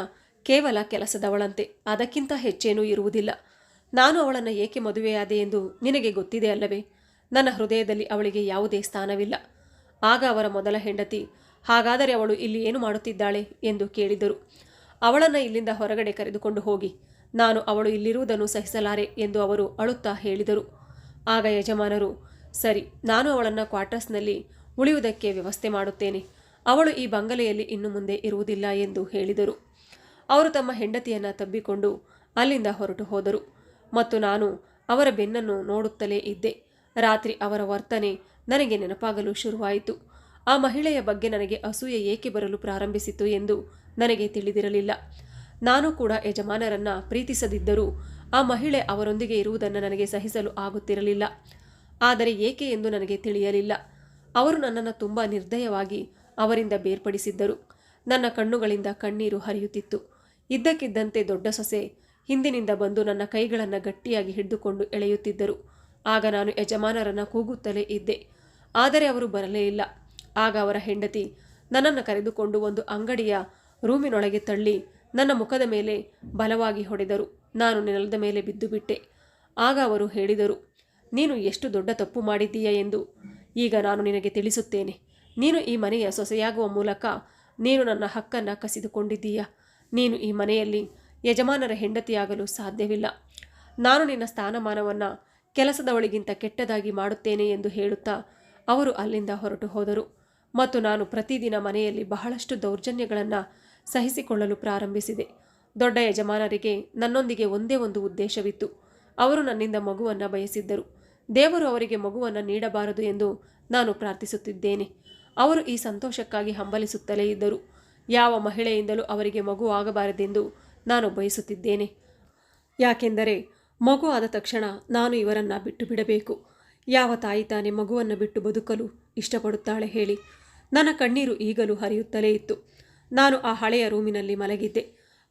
ಕೇವಲ ಕೆಲಸದವಳಂತೆ. ಅದಕ್ಕಿಂತ ಹೆಚ್ಚೇನೂ ಇರುವುದಿಲ್ಲ. ನಾನು ಅವಳನ್ನು ಏಕೆ ಮದುವೆಯಾದೆ ಎಂದು ನಿನಗೆ ಗೊತ್ತಿದೆ ಅಲ್ಲವೇ? ನನ್ನ ಹೃದಯದಲ್ಲಿ ಅವಳಿಗೆ ಯಾವುದೇ ಸ್ಥಾನವಿಲ್ಲ. ಆಗ ಅವರ ಮೊದಲ ಹೆಂಡತಿ, ಹಾಗಾದರೆ ಅವಳು ಇಲ್ಲಿ ಏನು ಮಾಡುತ್ತಿದ್ದಾಳೆ ಎಂದು ಕೇಳಿದರು. ಅವಳನ್ನು ಇಲ್ಲಿಂದ ಹೊರಗಡೆ ಕರೆದುಕೊಂಡು ಹೋಗಿ, ನಾನು ಅವಳು ಇಲ್ಲಿರುವುದನ್ನು ಸಹಿಸಲಾರೆ ಎಂದು ಅವರು ಅಳುತ್ತಾ ಹೇಳಿದರು. ಆಗ ಯಜಮಾನರು, ಸರಿ, ನಾನು ಅವಳನ್ನು ಕ್ವಾರ್ಟರ್ಸ್ನಲ್ಲಿ ಉಳಿಯುವುದಕ್ಕೆ ವ್ಯವಸ್ಥೆ ಮಾಡುತ್ತೇನೆ. ಅವಳು ಈ ಬಂಗಲೆಯಲ್ಲಿ ಇನ್ನು ಮುಂದೆ ಇರುವುದಿಲ್ಲ ಎಂದು ಹೇಳಿದರು. ಅವರು ತಮ್ಮ ಹೆಂಡತಿಯನ್ನು ತಬ್ಬಿಕೊಂಡು ಅಲ್ಲಿಂದ ಹೊರಟು ಹೋದರು. ಮತ್ತು ನಾನು ಅವರ ಬೆನ್ನನ್ನು ನೋಡುತ್ತಲೇ ಇದ್ದೆ. ರಾತ್ರಿ ಅವರ ವರ್ತನೆ ನನಗೆ ನೆನಪಾಗಲು ಶುರುವಾಯಿತು. ಆ ಮಹಿಳೆಯ ಬಗ್ಗೆ ನನಗೆ ಅಸೂಯೆ ಏಕೆ ಬರಲು ಪ್ರಾರಂಭಿಸಿತು ಎಂದು ನನಗೆ ತಿಳಿದಿರಲಿಲ್ಲ. ನಾನು ಕೂಡ ಯಜಮಾನರನ್ನ ಪ್ರೀತಿಸದಿದ್ದರೂ ಆ ಮಹಿಳೆ ಅವರೊಂದಿಗೆ ಇರುವುದನ್ನು ನನಗೆ ಸಹಿಸಲು ಆಗುತ್ತಿರಲಿಲ್ಲ. ಆದರೆ ಏಕೆ ಎಂದು ನನಗೆ ತಿಳಿಯಲಿಲ್ಲ. ಅವರು ನನ್ನನ್ನು ತುಂಬ ನಿರ್ದಯವಾಗಿ ಅವರಿಂದ ಬೇರ್ಪಡಿಸಿದ್ದರು. ನನ್ನ ಕಣ್ಣುಗಳಿಂದ ಕಣ್ಣೀರು ಹರಿಯುತ್ತಿತ್ತು. ಇದ್ದಕ್ಕಿದ್ದಂತೆ ದೊಡ್ಡ ಸೊಸೆ ಹಿಂದಿನಿಂದ ಬಂದು ನನ್ನ ಕೈಗಳನ್ನು ಗಟ್ಟಿಯಾಗಿ ಹಿಡಿದುಕೊಂಡು ಎಳೆಯುತ್ತಿದ್ದರು. ಆಗ ನಾನು ಯಜಮಾನರನ್ನು ಕೂಗುತ್ತಲೇ ಇದ್ದೆ. ಆದರೆ ಅವರು ಬರಲೇ ಇಲ್ಲ. ಆಗ ಅವರ ಹೆಂಡತಿ ನನ್ನನ್ನು ಕರೆದುಕೊಂಡು ಒಂದು ಅಂಗಡಿಯ ರೂಮಿನೊಳಗೆ ತಳ್ಳಿ ನನ್ನ ಮುಖದ ಮೇಲೆ ಬಲವಾಗಿ ಹೊಡೆದರು. ನಾನು ನೆಲದ ಮೇಲೆ ಬಿದ್ದು ಬಿಟ್ಟೆ. ಆಗ ಅವರು ಹೇಳಿದರು, ನೀನು ಎಷ್ಟು ದೊಡ್ಡ ತಪ್ಪು ಮಾಡಿದ್ದೀಯ ಎಂದು. ಈಗ ನಾನು ನಿನಗೆ ತಿಳಿಸುತ್ತೇನೆ. ನೀನು ಈ ಮನೆಯ ಸೊಸೆಯಾಗುವ ಮೂಲಕ ನೀನು ನನ್ನ ಹಕ್ಕನ್ನು ಕಸಿದುಕೊಂಡಿದ್ದೀಯ? ನೀನು ಈ ಮನೆಯಲ್ಲಿ ಯಜಮಾನರ ಹೆಂಡತಿಯಾಗಲು ಸಾಧ್ಯವಿಲ್ಲ. ನಾನು ನಿನ್ನ ಸ್ಥಾನಮಾನವನ್ನು ಕೆಲಸದವಳಿಗಿಂತ ಕೆಟ್ಟದಾಗಿ ಮಾಡುತ್ತೇನೆ ಎಂದು ಹೇಳುತ್ತಾ ಅವರು ಅಲ್ಲಿಂದ ಹೊರಟು ಹೋದರು. ಮತ್ತು ನಾನು ಪ್ರತಿದಿನ ಮನೆಯಲ್ಲಿ ಬಹಳಷ್ಟು ದೌರ್ಜನ್ಯಗಳನ್ನು ಸಹಿಸಿಕೊಳ್ಳಲು ಪ್ರಾರಂಭಿಸಿದೆ. ದೊಡ್ಡ ಯಜಮಾನರಿಗೆ ನನ್ನೊಂದಿಗೆ ಒಂದೇ ಒಂದು ಉದ್ದೇಶವಿತ್ತು. ಅವರು ನನ್ನಿಂದ ಮಗುವನ್ನು ಬಯಸಿದ್ದರು. ದೇವರು ಅವರಿಗೆ ಮಗುವನ್ನು ನೀಡಬಾರದು ಎಂದು ನಾನು ಪ್ರಾರ್ಥಿಸುತ್ತಿದ್ದೇನೆ. ಅವರು ಈ ಸಂತೋಷಕ್ಕಾಗಿ ಹಂಬಲಿಸುತ್ತಲೇ ಇದ್ದರು. ಯಾವ ಮಹಿಳೆಯಿಂದಲೂ ಅವರಿಗೆ ಮಗು ಆಗಬಾರದೆಂದು ನಾನು ಬಯಸುತ್ತಿದ್ದೇನೆ. ಯಾಕೆಂದರೆ ಮಗು ಆದ ತಕ್ಷಣ ನಾನು ಇವರನ್ನು ಬಿಟ್ಟು ಬಿಡಬೇಕು. ಯಾವ ತಾಯಿ ತಾನೇ ಮಗುವನ್ನು ಬಿಟ್ಟು ಬದುಕಲು ಇಷ್ಟಪಡುತ್ತಾಳೆ ಹೇಳಿ. ನನ್ನ ಕಣ್ಣೀರು ಈಗಲೂ ಹರಿಯುತ್ತಲೇ ಇತ್ತು. ನಾನು ಆ ಹಳೆಯ ರೂಮಿನಲ್ಲಿ ಮಲಗಿದ್ದೆ.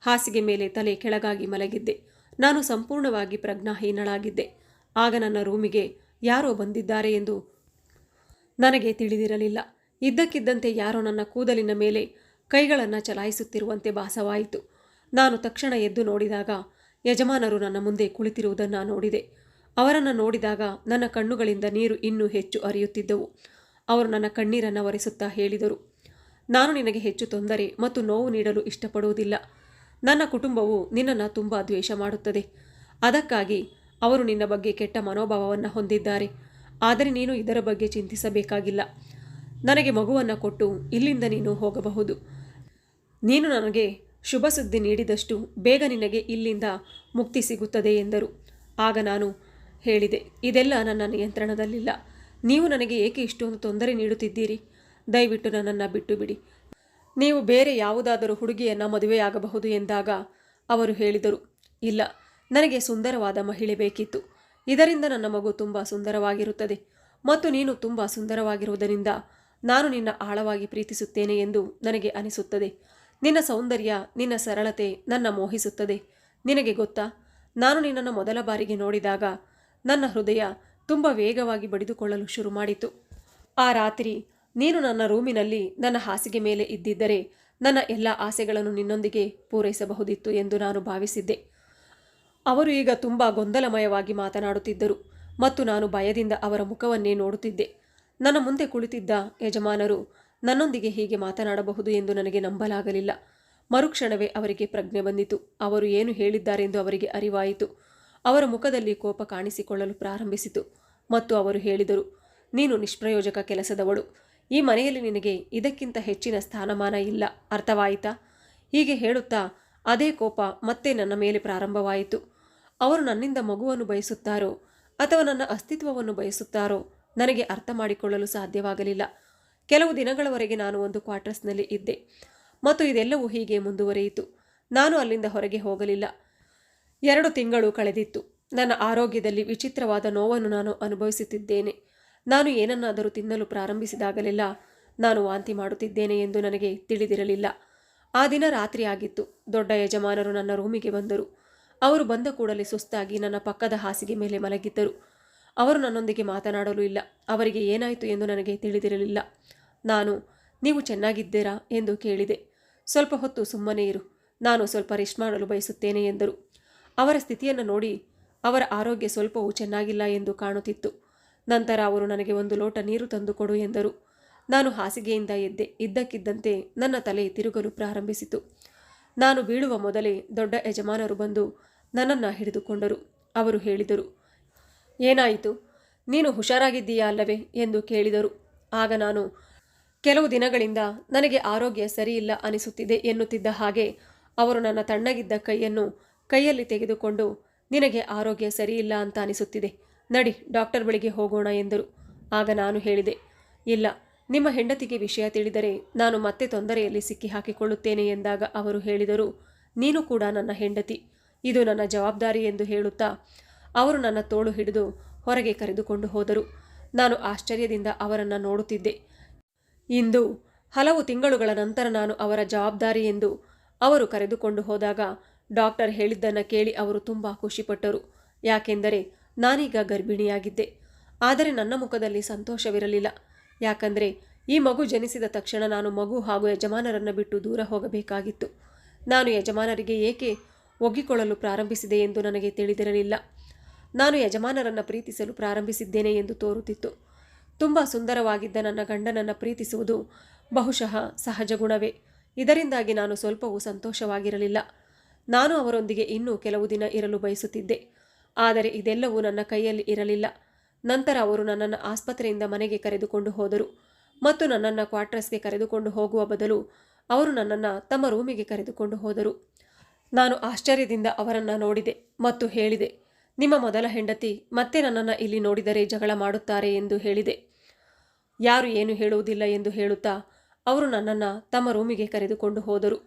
ಹಾಸಿಗೆ ಮೇಲೆ ತಲೆ ಕೆಳಗಾಗಿ ಮಲಗಿದ್ದೆ. ನಾನು ಸಂಪೂರ್ಣವಾಗಿ ಪ್ರಜ್ಞಾಹೀನಳಾಗಿದ್ದೆ. ಆಗ ನನ್ನ ರೂಮಿಗೆ ಯಾರೋ ಬಂದಿದ್ದಾರೆ ಎಂದು ನನಗೆ ತಿಳಿದಿರಲಿಲ್ಲ. ಇದ್ದಕ್ಕಿದ್ದಂತೆ ಯಾರೋ ನನ್ನ ಕೂದಲಿನ ಮೇಲೆ ಕೈಗಳನ್ನು ಚಲಾಯಿಸುತ್ತಿರುವಂತೆ ಭಾಸವಾಯಿತು. ನಾನು ತಕ್ಷಣ ಎದ್ದು ನೋಡಿದಾಗ ಯಜಮಾನರು ನನ್ನ ಮುಂದೆ ಕುಳಿತಿರುವುದನ್ನು ನೋಡಿದೆ. ಅವರನ್ನು ನೋಡಿದಾಗ ನನ್ನ ಕಣ್ಣುಗಳಿಂದ ನೀರು ಇನ್ನೂ ಹೆಚ್ಚು ಹರಿಯುತ್ತಿದ್ದವು. ಅವರು ನನ್ನ ಕಣ್ಣೀರನ್ನು ಒರೆಸುತ್ತಾ ಹೇಳಿದರು, ನಾನು ನಿನಗೆ ಹೆಚ್ಚು ತೊಂದರೆ ಮತ್ತು ನೋವು ನೀಡಲು ಇಷ್ಟಪಡುವುದಿಲ್ಲ. ನನ್ನ ಕುಟುಂಬವು ನಿನ್ನನ್ನು ತುಂಬ ದ್ವೇಷ ಮಾಡುತ್ತದೆ. ಅದಕ್ಕಾಗಿ ಅವರು ನಿನ್ನ ಬಗ್ಗೆ ಕೆಟ್ಟ ಮನೋಭಾವವನ್ನು ಹೊಂದಿದ್ದಾರೆ. ಆದರೆ ನೀನು ಇದರ ಬಗ್ಗೆ ಚಿಂತಿಸಬೇಕಾಗಿಲ್ಲ. ನನಗೆ ಮಗುವನ್ನು ಕೊಟ್ಟು ಇಲ್ಲಿಂದ ನೀನು ಹೋಗಬಹುದು. ನೀನು ನನಗೆ ಶುಭ ಸುದ್ದಿ ನೀಡಿದಷ್ಟು ಬೇಗ ನಿನಗೆ ಇಲ್ಲಿಂದ ಮುಕ್ತಿ ಸಿಗುತ್ತದೆ ಎಂದರು. ಆಗ ನಾನು ಹೇಳಿದೆ, ಇದೆಲ್ಲ ನನ್ನ ನಿಯಂತ್ರಣದಲ್ಲಿಲ್ಲ. ನೀವು ನನಗೆ ಏಕೆ ಇಷ್ಟೊಂದು ತೊಂದರೆ ನೀಡುತ್ತಿದ್ದೀರಿ? ದಯವಿಟ್ಟು ನನ್ನನ್ನು ಬಿಟ್ಟು ಬಿಡಿ ನೀವು ಬೇರೆ ಯಾವುದಾದರೂ ಹುಡುಗಿಯನ್ನು ಮದುವೆಯಾಗಬಹುದು ಎಂದಾಗ ಅವರು ಹೇಳಿದರು, ಇಲ್ಲ, ನನಗೆ ಸುಂದರವಾದ ಮಹಿಳೆ ಬೇಕಿತ್ತು. ಇದರಿಂದ ನನ್ನ ಮಗು ತುಂಬ ಸುಂದರವಾಗಿರುತ್ತದೆ ಮತ್ತು ನೀನು ತುಂಬ ಸುಂದರವಾಗಿರುವುದರಿಂದ ನಾನು ನಿನ್ನ ಆಳವಾಗಿ ಪ್ರೀತಿಸುತ್ತೇನೆ ಎಂದು ನನಗೆ ಅನಿಸುತ್ತದೆ. ನಿನ್ನ ಸೌಂದರ್ಯ, ನಿನ್ನ ಸರಳತೆ ನನ್ನ ಮೋಹಿಸುತ್ತದೆ. ನಿನಗೆ ಗೊತ್ತಾ, ನಾನು ನಿನ್ನನ್ನು ಮೊದಲ ಬಾರಿಗೆ ನೋಡಿದಾಗ ನನ್ನ ಹೃದಯ ತುಂಬ ವೇಗವಾಗಿ ಬಡಿದುಕೊಳ್ಳಲು ಶುರು ಮಾಡಿತು. ಆ ರಾತ್ರಿ ನೀನು ನನ್ನ ರೂಮಿನಲ್ಲಿ ನನ್ನ ಹಾಸಿಗೆ ಮೇಲೆ ಇದ್ದಿದ್ದರೆ ನನ್ನ ಎಲ್ಲ ಆಸೆಗಳನ್ನು ನಿನ್ನೊಂದಿಗೆ ಪೂರೈಸಬಹುದಿತ್ತು ಎಂದು ನಾನು ಭಾವಿಸಿದ್ದೆ. ಅವರು ಈಗ ತುಂಬ ಗೊಂದಲಮಯವಾಗಿ ಮಾತನಾಡುತ್ತಿದ್ದರು ಮತ್ತು ನಾನು ಭಯದಿಂದ ಅವರ ಮುಖವನ್ನೇ ನೋಡುತ್ತಿದ್ದೆ. ನನ್ನ ಮುಂದೆ ಕುಳಿತಿದ್ದ ಯಜಮಾನರು ನನ್ನೊಂದಿಗೆ ಹೀಗೆ ಮಾತನಾಡಬಹುದು ಎಂದು ನನಗೆ ನಂಬಲಾಗಲಿಲ್ಲ. ಮರುಕ್ಷಣವೇ ಅವರಿಗೆ ಪ್ರಜ್ಞೆ ಬಂದಿತು. ಅವರು ಏನು ಹೇಳಿದ್ದಾರೆಂದು ಅವರಿಗೆ ಅರಿವಾಯಿತು. ಅವರ ಮುಖದಲ್ಲಿ ಕೋಪ ಕಾಣಿಸಿಕೊಳ್ಳಲು ಪ್ರಾರಂಭಿಸಿತು. ಮತ್ತು ಅವರು ಹೇಳಿದರು, ನೀನು ನಿಷ್ಪ್ರಯೋಜಕ ಕೆಲಸದವಳು. ಈ ಮನೆಯಲ್ಲಿ ನಿನಗೆ ಇದಕ್ಕಿಂತ ಹೆಚ್ಚಿನ ಸ್ಥಾನಮಾನ ಇಲ್ಲ. ಅರ್ಥವಾಯಿತಾ? ಹೀಗೆ ಹೇಳುತ್ತಾ ಅದೇ ಕೋಪ ಮತ್ತೆ ನನ್ನ ಮೇಲೆ ಪ್ರಾರಂಭವಾಯಿತು. ಅವರು ನನ್ನಿಂದ ಮಗುವನ್ನು ಬಯಸುತ್ತಾರೋ ಅಥವಾ ನನ್ನ ಅಸ್ತಿತ್ವವನ್ನು ಬಯಸುತ್ತಾರೋ ನನಗೆ ಅರ್ಥ ಮಾಡಿಕೊಳ್ಳಲು ಸಾಧ್ಯವಾಗಲಿಲ್ಲ. ಕೆಲವು ದಿನಗಳವರೆಗೆ ನಾನು ಒಂದು ಕ್ವಾರ್ಟರ್ಸ್ನಲ್ಲಿ ಇದ್ದೆ. ಮತ್ತು ಇದೆಲ್ಲವೂ ಹೀಗೆ ಮುಂದುವರಿಯಿತು. ನಾನು ಅಲ್ಲಿಂದ ಹೊರಗೆ ಹೋಗಲಿಲ್ಲ. ಎರಡು ತಿಂಗಳು ಕಳೆದಿತ್ತು. ನನ್ನ ಆರೋಗ್ಯದಲ್ಲಿ ವಿಚಿತ್ರವಾದ ನೋವನ್ನು ನಾನು ಅನುಭವಿಸುತ್ತಿದ್ದೇನೆ. ನಾನು ಏನನ್ನಾದರೂ ತಿನ್ನಲು ಪ್ರಾರಂಭಿಸಿದಾಗಲೆಲ್ಲ ನಾನು ವಾಂತಿ ಮಾಡುತ್ತಿದ್ದೇನೆ ಎಂದು ನನಗೆ ತಿಳಿದಿರಲಿಲ್ಲ. ಆ ದಿನ ರಾತ್ರಿ ಆಗಿತ್ತು. ದೊಡ್ಡ ಯಜಮಾನರು ನನ್ನ ರೂಮಿಗೆ ಬಂದರು. ಅವರು ಬಂದ ಕೂಡಲೇ ಸುಸ್ತಾಗಿ ನನ್ನ ಪಕ್ಕದ ಹಾಸಿಗೆ ಮೇಲೆ ಮಲಗಿದ್ದರು. ಅವರು ನನ್ನೊಂದಿಗೆ ಮಾತನಾಡಲು ಇಲ್ಲ. ಅವರಿಗೆ ಏನಾಯಿತು ಎಂದು ನನಗೆ ತಿಳಿದಿರಲಿಲ್ಲ. ನಾನು, ನೀವು ಚೆನ್ನಾಗಿದ್ದೀರಾ ಎಂದು ಕೇಳಿದೆ. ಸ್ವಲ್ಪ ಹೊತ್ತು ಸುಮ್ಮನೆ ಇರು. ನಾನು ಸ್ವಲ್ಪ ರೆಸ್ಟ್ ಮಾಡಲು ಬಯಸುತ್ತೇನೆ ಎಂದರು. ಅವರ ಸ್ಥಿತಿಯನ್ನು ನೋಡಿ ಅವರ ಆರೋಗ್ಯ ಸ್ವಲ್ಪವೂ ಚೆನ್ನಾಗಿಲ್ಲ ಎಂದು ಕಾಣುತ್ತಿತ್ತು. ನಂತರ ಅವರು ನನಗೆ ಒಂದು ಲೋಟ ನೀರು ತಂದುಕೊಡು ಎಂದರು. ನಾನು ಹಾಸಿಗೆಯಿಂದ ಎದ್ದೆ. ಇದ್ದಕ್ಕಿದ್ದಂತೆ ನನ್ನ ತಲೆ ತಿರುಗಲು ಪ್ರಾರಂಭಿಸಿತು. ನಾನು ಬೀಳುವ ಮೊದಲೇ ದೊಡ್ಡ ಯಜಮಾನರು ಬಂದು ನನ್ನನ್ನು ಹಿಡಿದುಕೊಂಡರು. ಅವರು ಹೇಳಿದರು ಏನಾಯಿತು? ನೀನು ಹುಷಾರಾಗಿದ್ದೀಯಾ ಅಲ್ಲವೇ? ಎಂದು ಕೇಳಿದರು. ಆಗ ನಾನು, ಕೆಲವು ದಿನಗಳಿಂದ ನನಗೆ ಆರೋಗ್ಯ ಸರಿಯಿಲ್ಲ ಅನಿಸುತ್ತಿದೆ ಎನ್ನುತ್ತಿದ್ದ ಹಾಗೆ, ಅವರು ನನ್ನ ತಣ್ಣಗಿದ್ದ ಕೈಯನ್ನು ಕೈಯಲ್ಲಿ ತೆಗೆದುಕೊಂಡು, ನಿನಗೆ ಆರೋಗ್ಯ ಸರಿಯಿಲ್ಲ ಅಂತ ಅನಿಸುತ್ತಿದೆ. ನಡಿ, ಡಾಕ್ಟರ್ ಬಳಿಗೆ ಹೋಗೋಣ ಎಂದರು. ಆಗ ನಾನು ಹೇಳಿದೆ, ಇಲ್ಲ, ನಿಮ್ಮ ಹೆಂಡತಿಗೆ ವಿಷಯ ತಿಳಿದರೆ ನಾನು ಮತ್ತೆ ತೊಂದರೆಯಲ್ಲಿ ಸಿಕ್ಕಿ ಹಾಕಿಕೊಳ್ಳುತ್ತೇನೆ ಎಂದಾಗ ಅವರು ಹೇಳಿದರು, ನೀನು ಕೂಡ ನನ್ನ ಹೆಂಡತಿ. ಇದು ನನ್ನ ಜವಾಬ್ದಾರಿ ಎಂದು ಹೇಳುತ್ತಾ ಅವರು ನನ್ನ ತೋಳು ಹಿಡಿದು ಹೊರಗೆ ಕರೆದುಕೊಂಡು ಹೋದರು. ನಾನು ಆಶ್ಚರ್ಯದಿಂದ ಅವರನ್ನು ನೋಡುತ್ತಿದ್ದೆ. ಇಂದು ಹಲವು ತಿಂಗಳುಗಳ ನಂತರ ನಾನು ಅವರ ಜವಾಬ್ದಾರಿ ಎಂದು ಅವರು ಕರೆದುಕೊಂಡು ಹೋದಾಗ ಡಾಕ್ಟರ್ ಹೇಳಿದ್ದನ್ನು ಕೇಳಿ ಅವರು ತುಂಬ ಖುಷಿಪಟ್ಟರು. ಯಾಕೆಂದರೆ ನಾನೀಗ ಗರ್ಭಿಣಿಯಾಗಿದ್ದೆ. ಆದರೆ ನನ್ನ ಮುಖದಲ್ಲಿ ಸಂತೋಷವಿರಲಿಲ್ಲ. ಯಾಕಂದರೆ ಈ ಮಗು ಜನಿಸಿದ ತಕ್ಷಣ ನಾನು ಮಗು ಹಾಗೂ ಯಜಮಾನರನ್ನು ಬಿಟ್ಟು ದೂರ ಹೋಗಬೇಕಾಗಿತ್ತು. ನಾನು ಯಜಮಾನರಿಗೆ ಏಕೆ ಒಗ್ಗಿಕೊಳ್ಳಲು ಪ್ರಾರಂಭಿಸಿದೆ ಎಂದು ನನಗೆ ತಿಳಿದಿರಲಿಲ್ಲ. ನಾನು ಯಜಮಾನರನ್ನು ಪ್ರೀತಿಸಲು ಪ್ರಾರಂಭಿಸಿದ್ದೇನೆ ಎಂದು ತೋರುತ್ತಿತ್ತು. ತುಂಬ ಸುಂದರವಾಗಿದ್ದ ನನ್ನ ಗಂಡನನ್ನು ಪ್ರೀತಿಸುವುದು ಬಹುಶಃ ಸಹಜ ಗುಣವೇ. ಇದರಿಂದಾಗಿ ನಾನು ಸ್ವಲ್ಪವೂ ಸಂತೋಷವಾಗಿರಲಿಲ್ಲ. ನಾನು ಅವರೊಂದಿಗೆ ಇನ್ನೂ ಕೆಲವು ದಿನ ಇರಲು ಬಯಸುತ್ತಿದ್ದೆ. ಆದರೆ ಇದೆಲ್ಲವೂ ನನ್ನ ಕೈಯಲ್ಲಿ ಇರಲಿಲ್ಲ. ನಂತರ ಅವರು ನನ್ನನ್ನು ಆಸ್ಪತ್ರೆಯಿಂದ ಮನೆಗೆ ಕರೆದುಕೊಂಡು ಹೋದರು. ಮತ್ತು ನನ್ನನ್ನು ಕ್ವಾರ್ಟರ್ಸ್ಗೆ ಕರೆದುಕೊಂಡು ಹೋಗುವ ಬದಲು ಅವರು ನನ್ನನ್ನು ತಮ್ಮ ರೂಮಿಗೆ ಕರೆದುಕೊಂಡು ಹೋದರು. ನಾನು ಆಶ್ಚರ್ಯದಿಂದ ಅವರನ್ನು ನೋಡಿದೆ ಮತ್ತು ಹೇಳಿದೆ ನಿಮ್ಮ ಮೊದಲ ಹೆಂಡತಿ ಮತ್ತೆ ನನ್ನನ್ನು ಇಲ್ಲಿ ನೋಡಿದರೆ ಜಗಳ ಮಾಡುತ್ತಾರೆ ಎಂದು ಹೇಳಿದೆ. ಯಾರು ಏನು ಹೇಳುವುದಿಲ್ಲ ಎಂದು ಹೇಳುತ್ತಾ ಅವರು ನನ್ನನ್ನು ತಮ್ಮ ರೂಮಿಗೆ ಕರೆದುಕೊಂಡು ಹೋದರು.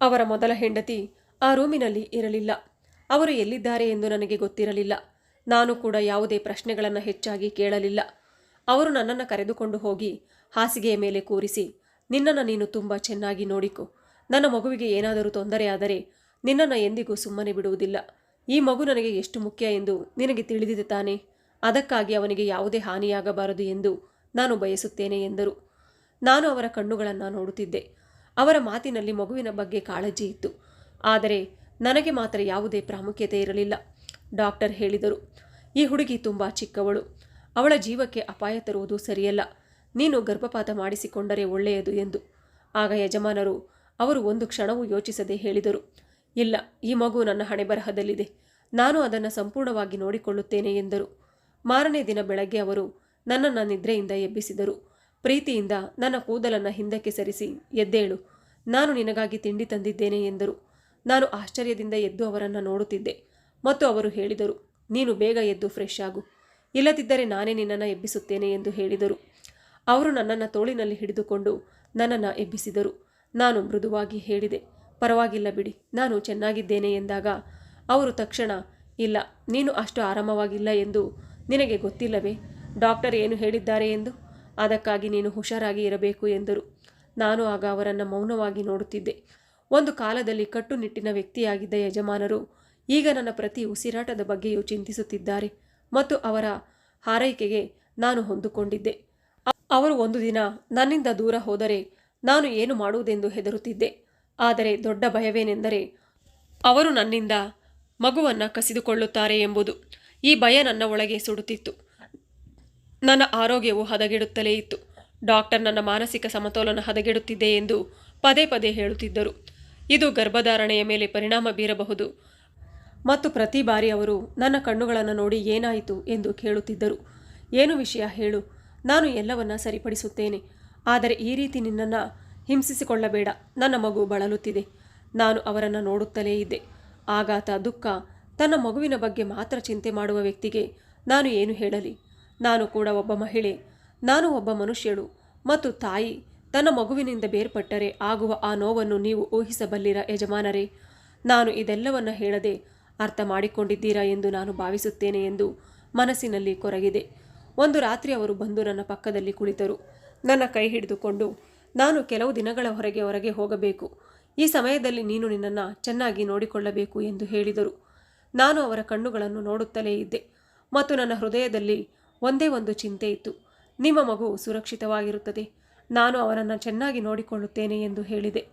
ಅವರ ಮೊದಲ ಹೆಂಡತಿ ಆ ರೂಮಿನಲ್ಲಿ ಇರಲಿಲ್ಲ. ಅವರು ಎಲ್ಲಿದ್ದಾರೆ ಎಂದು ನನಗೆ ಗೊತ್ತಿರಲಿಲ್ಲ. ನಾನು ಕೂಡ ಯಾವುದೇ ಪ್ರಶ್ನೆಗಳನ್ನು ಹೆಚ್ಚಾಗಿ ಕೇಳಲಿಲ್ಲ. ಅವರು ನನ್ನನ್ನು ಕರೆದುಕೊಂಡು ಹೋಗಿ ಹಾಸಿಗೆಯ ಮೇಲೆ ಕೂರಿಸಿ, ನಿನ್ನನ್ನು ನೀನು ತುಂಬ ಚೆನ್ನಾಗಿ ನೋಡಿಕೊ. ನನ್ನ ಮಗುವಿಗೆ ಏನಾದರೂ ತೊಂದರೆಯಾದರೆ ನಿನ್ನನ್ನು ಎಂದಿಗೂ ಸುಮ್ಮನೆ ಬಿಡುವುದಿಲ್ಲ. ಈ ಮಗು ನನಗೆ ಎಷ್ಟು ಮುಖ್ಯ ಎಂದು ನಿನಗೆ ತಿಳಿದಿದೆ ತಾನೆ? ಅದಕ್ಕಾಗಿ ಅವನಿಗೆ ಯಾವುದೇ ಹಾನಿಯಾಗಬಾರದು ಎಂದು ನಾನು ಬಯಸುತ್ತೇನೆ ಎಂದರು. ನಾನು ಅವರ ಕಣ್ಣುಗಳನ್ನು ನೋಡುತ್ತಿದ್ದೆ. ಅವರ ಮಾತಿನಲ್ಲಿ ಮಗುವಿನ ಬಗ್ಗೆ ಕಾಳಜಿ ಇತ್ತು. ಆದರೆ ನನಗೆ ಮಾತ್ರ ಯಾವುದೇ ಪ್ರಾಮುಖ್ಯತೆ ಇರಲಿಲ್ಲ, ಡಾಕ್ಟರ್ ಹೇಳಿದರು. ಈ ಹುಡುಗಿ ತುಂಬ ಚಿಕ್ಕವಳು. ಅವಳ ಜೀವಕ್ಕೆ ಅಪಾಯ ತರುವುದು ಸರಿಯಲ್ಲ. ನೀನು ಗರ್ಭಪಾತ ಮಾಡಿಸಿಕೊಂಡರೆ ಒಳ್ಳೆಯದು ಎಂದು. ಆಗ ಯಜಮಾನರು ಅವರು ಒಂದು ಕ್ಷಣವೂ ಯೋಚಿಸದೆ ಹೇಳಿದರು. ಇಲ್ಲ, ಈ ಮಗು ನನ್ನ ಹಣೆಬರಹದಲ್ಲಿದೆ. ನಾನು ಅದನ್ನು ಸಂಪೂರ್ಣವಾಗಿ ನೋಡಿಕೊಳ್ಳುತ್ತೇನೆ ಎಂದರು. ಮಾರನೇ ದಿನ ಬೆಳಗ್ಗೆ ಅವರು ನನ್ನನ್ನು ನಿದ್ರೆಯಿಂದ ಎಬ್ಬಿಸಿದರು. ಪ್ರೀತಿಯಿಂದ ನನ್ನ ಕೂದಲನ್ನು ಹಿಂದಕ್ಕೆ ಸರಿಸಿ ಎದ್ದೇಳು, ನಾನು ನಿನಗಾಗಿ ತಿಂಡಿ ತಂದಿದ್ದೇನೆ ಎಂದರು. ನಾನು ಆಶ್ಚರ್ಯದಿಂದ ಎದ್ದು ಅವರನ್ನು ನೋಡುತ್ತಿದ್ದೆ. ಮತ್ತು ಅವರು ಹೇಳಿದರು, ನೀನು ಬೇಗ ಎದ್ದು ಫ್ರೆಶ್ ಆಗು. ಇಲ್ಲದಿದ್ದರೆ ನಾನೇ ನಿನ್ನನ್ನು ಎಬ್ಬಿಸುತ್ತೇನೆ ಎಂದು ಹೇಳಿದರು. ಅವರು ನನ್ನನ್ನು ತೋಳಿನಲ್ಲಿ ಹಿಡಿದುಕೊಂಡು ನನ್ನನ್ನು ಎಬ್ಬಿಸಿದರು. ನಾನು ಮೃದುವಾಗಿ ಹೇಳಿದೆ ಪರವಾಗಿಲ್ಲ ಬಿಡಿ, ನಾನು ಚೆನ್ನಾಗಿದ್ದೇನೆ ಎಂದಾಗ ಅವರು ತಕ್ಷಣ, ಇಲ್ಲ, ನೀನು ಅಷ್ಟು ಆರಾಮವಾಗಿಲ್ಲ ಎಂದು ನಿನಗೆ ಗೊತ್ತಿಲ್ಲವೇ? ಡಾಕ್ಟರ್ ಏನು ಹೇಳಿದ್ದಾರೆ ಎಂದು? ಅದಕ್ಕಾಗಿ ನೀನು ಹುಷಾರಾಗಿ ಇರಬೇಕು ಎಂದರು. ನಾನು ಆಗ ಅವರನ್ನು ಮೌನವಾಗಿ ನೋಡುತ್ತಿದ್ದೆ. ಒಂದು ಕಾಲದಲ್ಲಿ ಕಟ್ಟುನಿಟ್ಟಿನ ವ್ಯಕ್ತಿಯಾಗಿದ್ದ ಯಜಮಾನರು ಈಗ ನನ್ನ ಪ್ರತಿ ಉಸಿರಾಟದ ಬಗ್ಗೆಯೂ ಚಿಂತಿಸುತ್ತಿದ್ದಾರೆ ಮತ್ತು ಅವರ ಹಾರೈಕೆಗೆ ನಾನು ಹೊಂದಿಕೊಂಡಿದ್ದೆ. ಅವರು ಒಂದು ದಿನ ನನ್ನಿಂದ ದೂರ ಹೋದರೆ ನಾನು ಏನು ಮಾಡುವುದೆಂದು ಹೆದರುತ್ತಿದ್ದೆ. ಆದರೆ ದೊಡ್ಡ ಭಯವೇನೆಂದರೆ ಅವರು ನನ್ನಿಂದ ಮಗುವನ್ನು ಕಸಿದುಕೊಳ್ಳುತ್ತಾರೆ ಎಂಬುದು. ಈ ಭಯ ನನ್ನ ಒಳಗೆ ಸುಡುತ್ತಿತ್ತು. ನನ್ನ ಆರೋಗ್ಯವು ಹದಗೆಡುತ್ತಲೇ ಇತ್ತು. ಡಾಕ್ಟರ್ ನನ್ನ ಮಾನಸಿಕ ಸಮತೋಲನ ಹದಗೆಡುತ್ತಿದೆ ಎಂದು ಪದೇ ಪದೇ ಹೇಳುತ್ತಿದ್ದರು. ಇದು ಗರ್ಭಧಾರಣೆಯ ಮೇಲೆ ಪರಿಣಾಮ ಬೀರಬಹುದು. ಮತ್ತು ಪ್ರತಿ ಬಾರಿ ಅವರು ನನ್ನ ಕಣ್ಣುಗಳನ್ನು ನೋಡಿ ಏನಾಯಿತು ಎಂದು ಕೇಳುತ್ತಿದ್ದರು. ಏನು ವಿಷಯ ಹೇಳು. ನಾನು ಎಲ್ಲವನ್ನ ಸರಿಪಡಿಸುತ್ತೇನೆ. ಆದರೆ ಈ ರೀತಿ ನಿನ್ನನ್ನು ಹಿಂಸಿಸಿಕೊಳ್ಳಬೇಡ. ನನ್ನ ಮಗು ಬಳಲುತ್ತಿದೆ. ನಾನು ಅವರನ್ನು ನೋಡುತ್ತಲೇ ಇದ್ದೆ. ಆಘಾತ ದುಃಖ. ತನ್ನ ಮಗುವಿನ ಬಗ್ಗೆ ಮಾತ್ರ ಚಿಂತೆ ಮಾಡುವ ವ್ಯಕ್ತಿಗೆ ನಾನು ಏನು ಹೇಳಲಿ? ನಾನು ಕೂಡ ಒಬ್ಬ ಮಹಿಳೆ. ನಾನು ಒಬ್ಬ ಮನುಷ್ಯಳು. ಮತ್ತು ತಾಯಿ, ತನ್ನ ಮಗುವಿನಿಂದ ಬೇರ್ಪಟ್ಟರೆ ಆಗುವ ಆ ನೋವನ್ನು ನೀವು ಊಹಿಸಬಲ್ಲಿರ ಯಜಮಾನರೇ. ನಾನು ಇದೆಲ್ಲವನ್ನ ಹೇಳದೆ ಅರ್ಥ ಮಾಡಿಕೊಂಡಿದ್ದೀರಾ ಎಂದು ನಾನು ಭಾವಿಸುತ್ತೇನೆ ಎಂದು ಮನಸ್ಸಿನಲ್ಲಿ ಕೊರಗಿದೆ. ಒಂದು ರಾತ್ರಿ ಅವರು ಬಂದು ನನ್ನ ಪಕ್ಕದಲ್ಲಿ ಕುಳಿತರು. ನನ್ನ ಕೈ ಹಿಡಿದುಕೊಂಡು ನಾನು ಕೆಲವು ದಿನಗಳ ಹೊರಗೆ ಹೊರಗೆ ಹೋಗಬೇಕು. ಈ ಸಮಯದಲ್ಲಿ ನೀನು ನಿನ್ನನ್ನು ಚೆನ್ನಾಗಿ ನೋಡಿಕೊಳ್ಳಬೇಕು ಎಂದು ಹೇಳಿದರು. ನಾನು ಅವರ ಕಣ್ಣುಗಳನ್ನು ನೋಡುತ್ತಲೇ ಇದ್ದೆ. ಮತ್ತು ನನ್ನ ಹೃದಯದಲ್ಲಿ ಒಂದೇ ಒಂದು ಚಿಂತೆ ಇತ್ತು. ನಿಮ್ಮ ಮಗು ಸುರಕ್ಷಿತವಾಗಿರುತ್ತದೆ. ನಾನು ಅವನನ್ನು ಚೆನ್ನಾಗಿ ನೋಡಿಕೊಳ್ಳುತ್ತೇನೆ ಎಂದು ಹೇಳಿದೆ.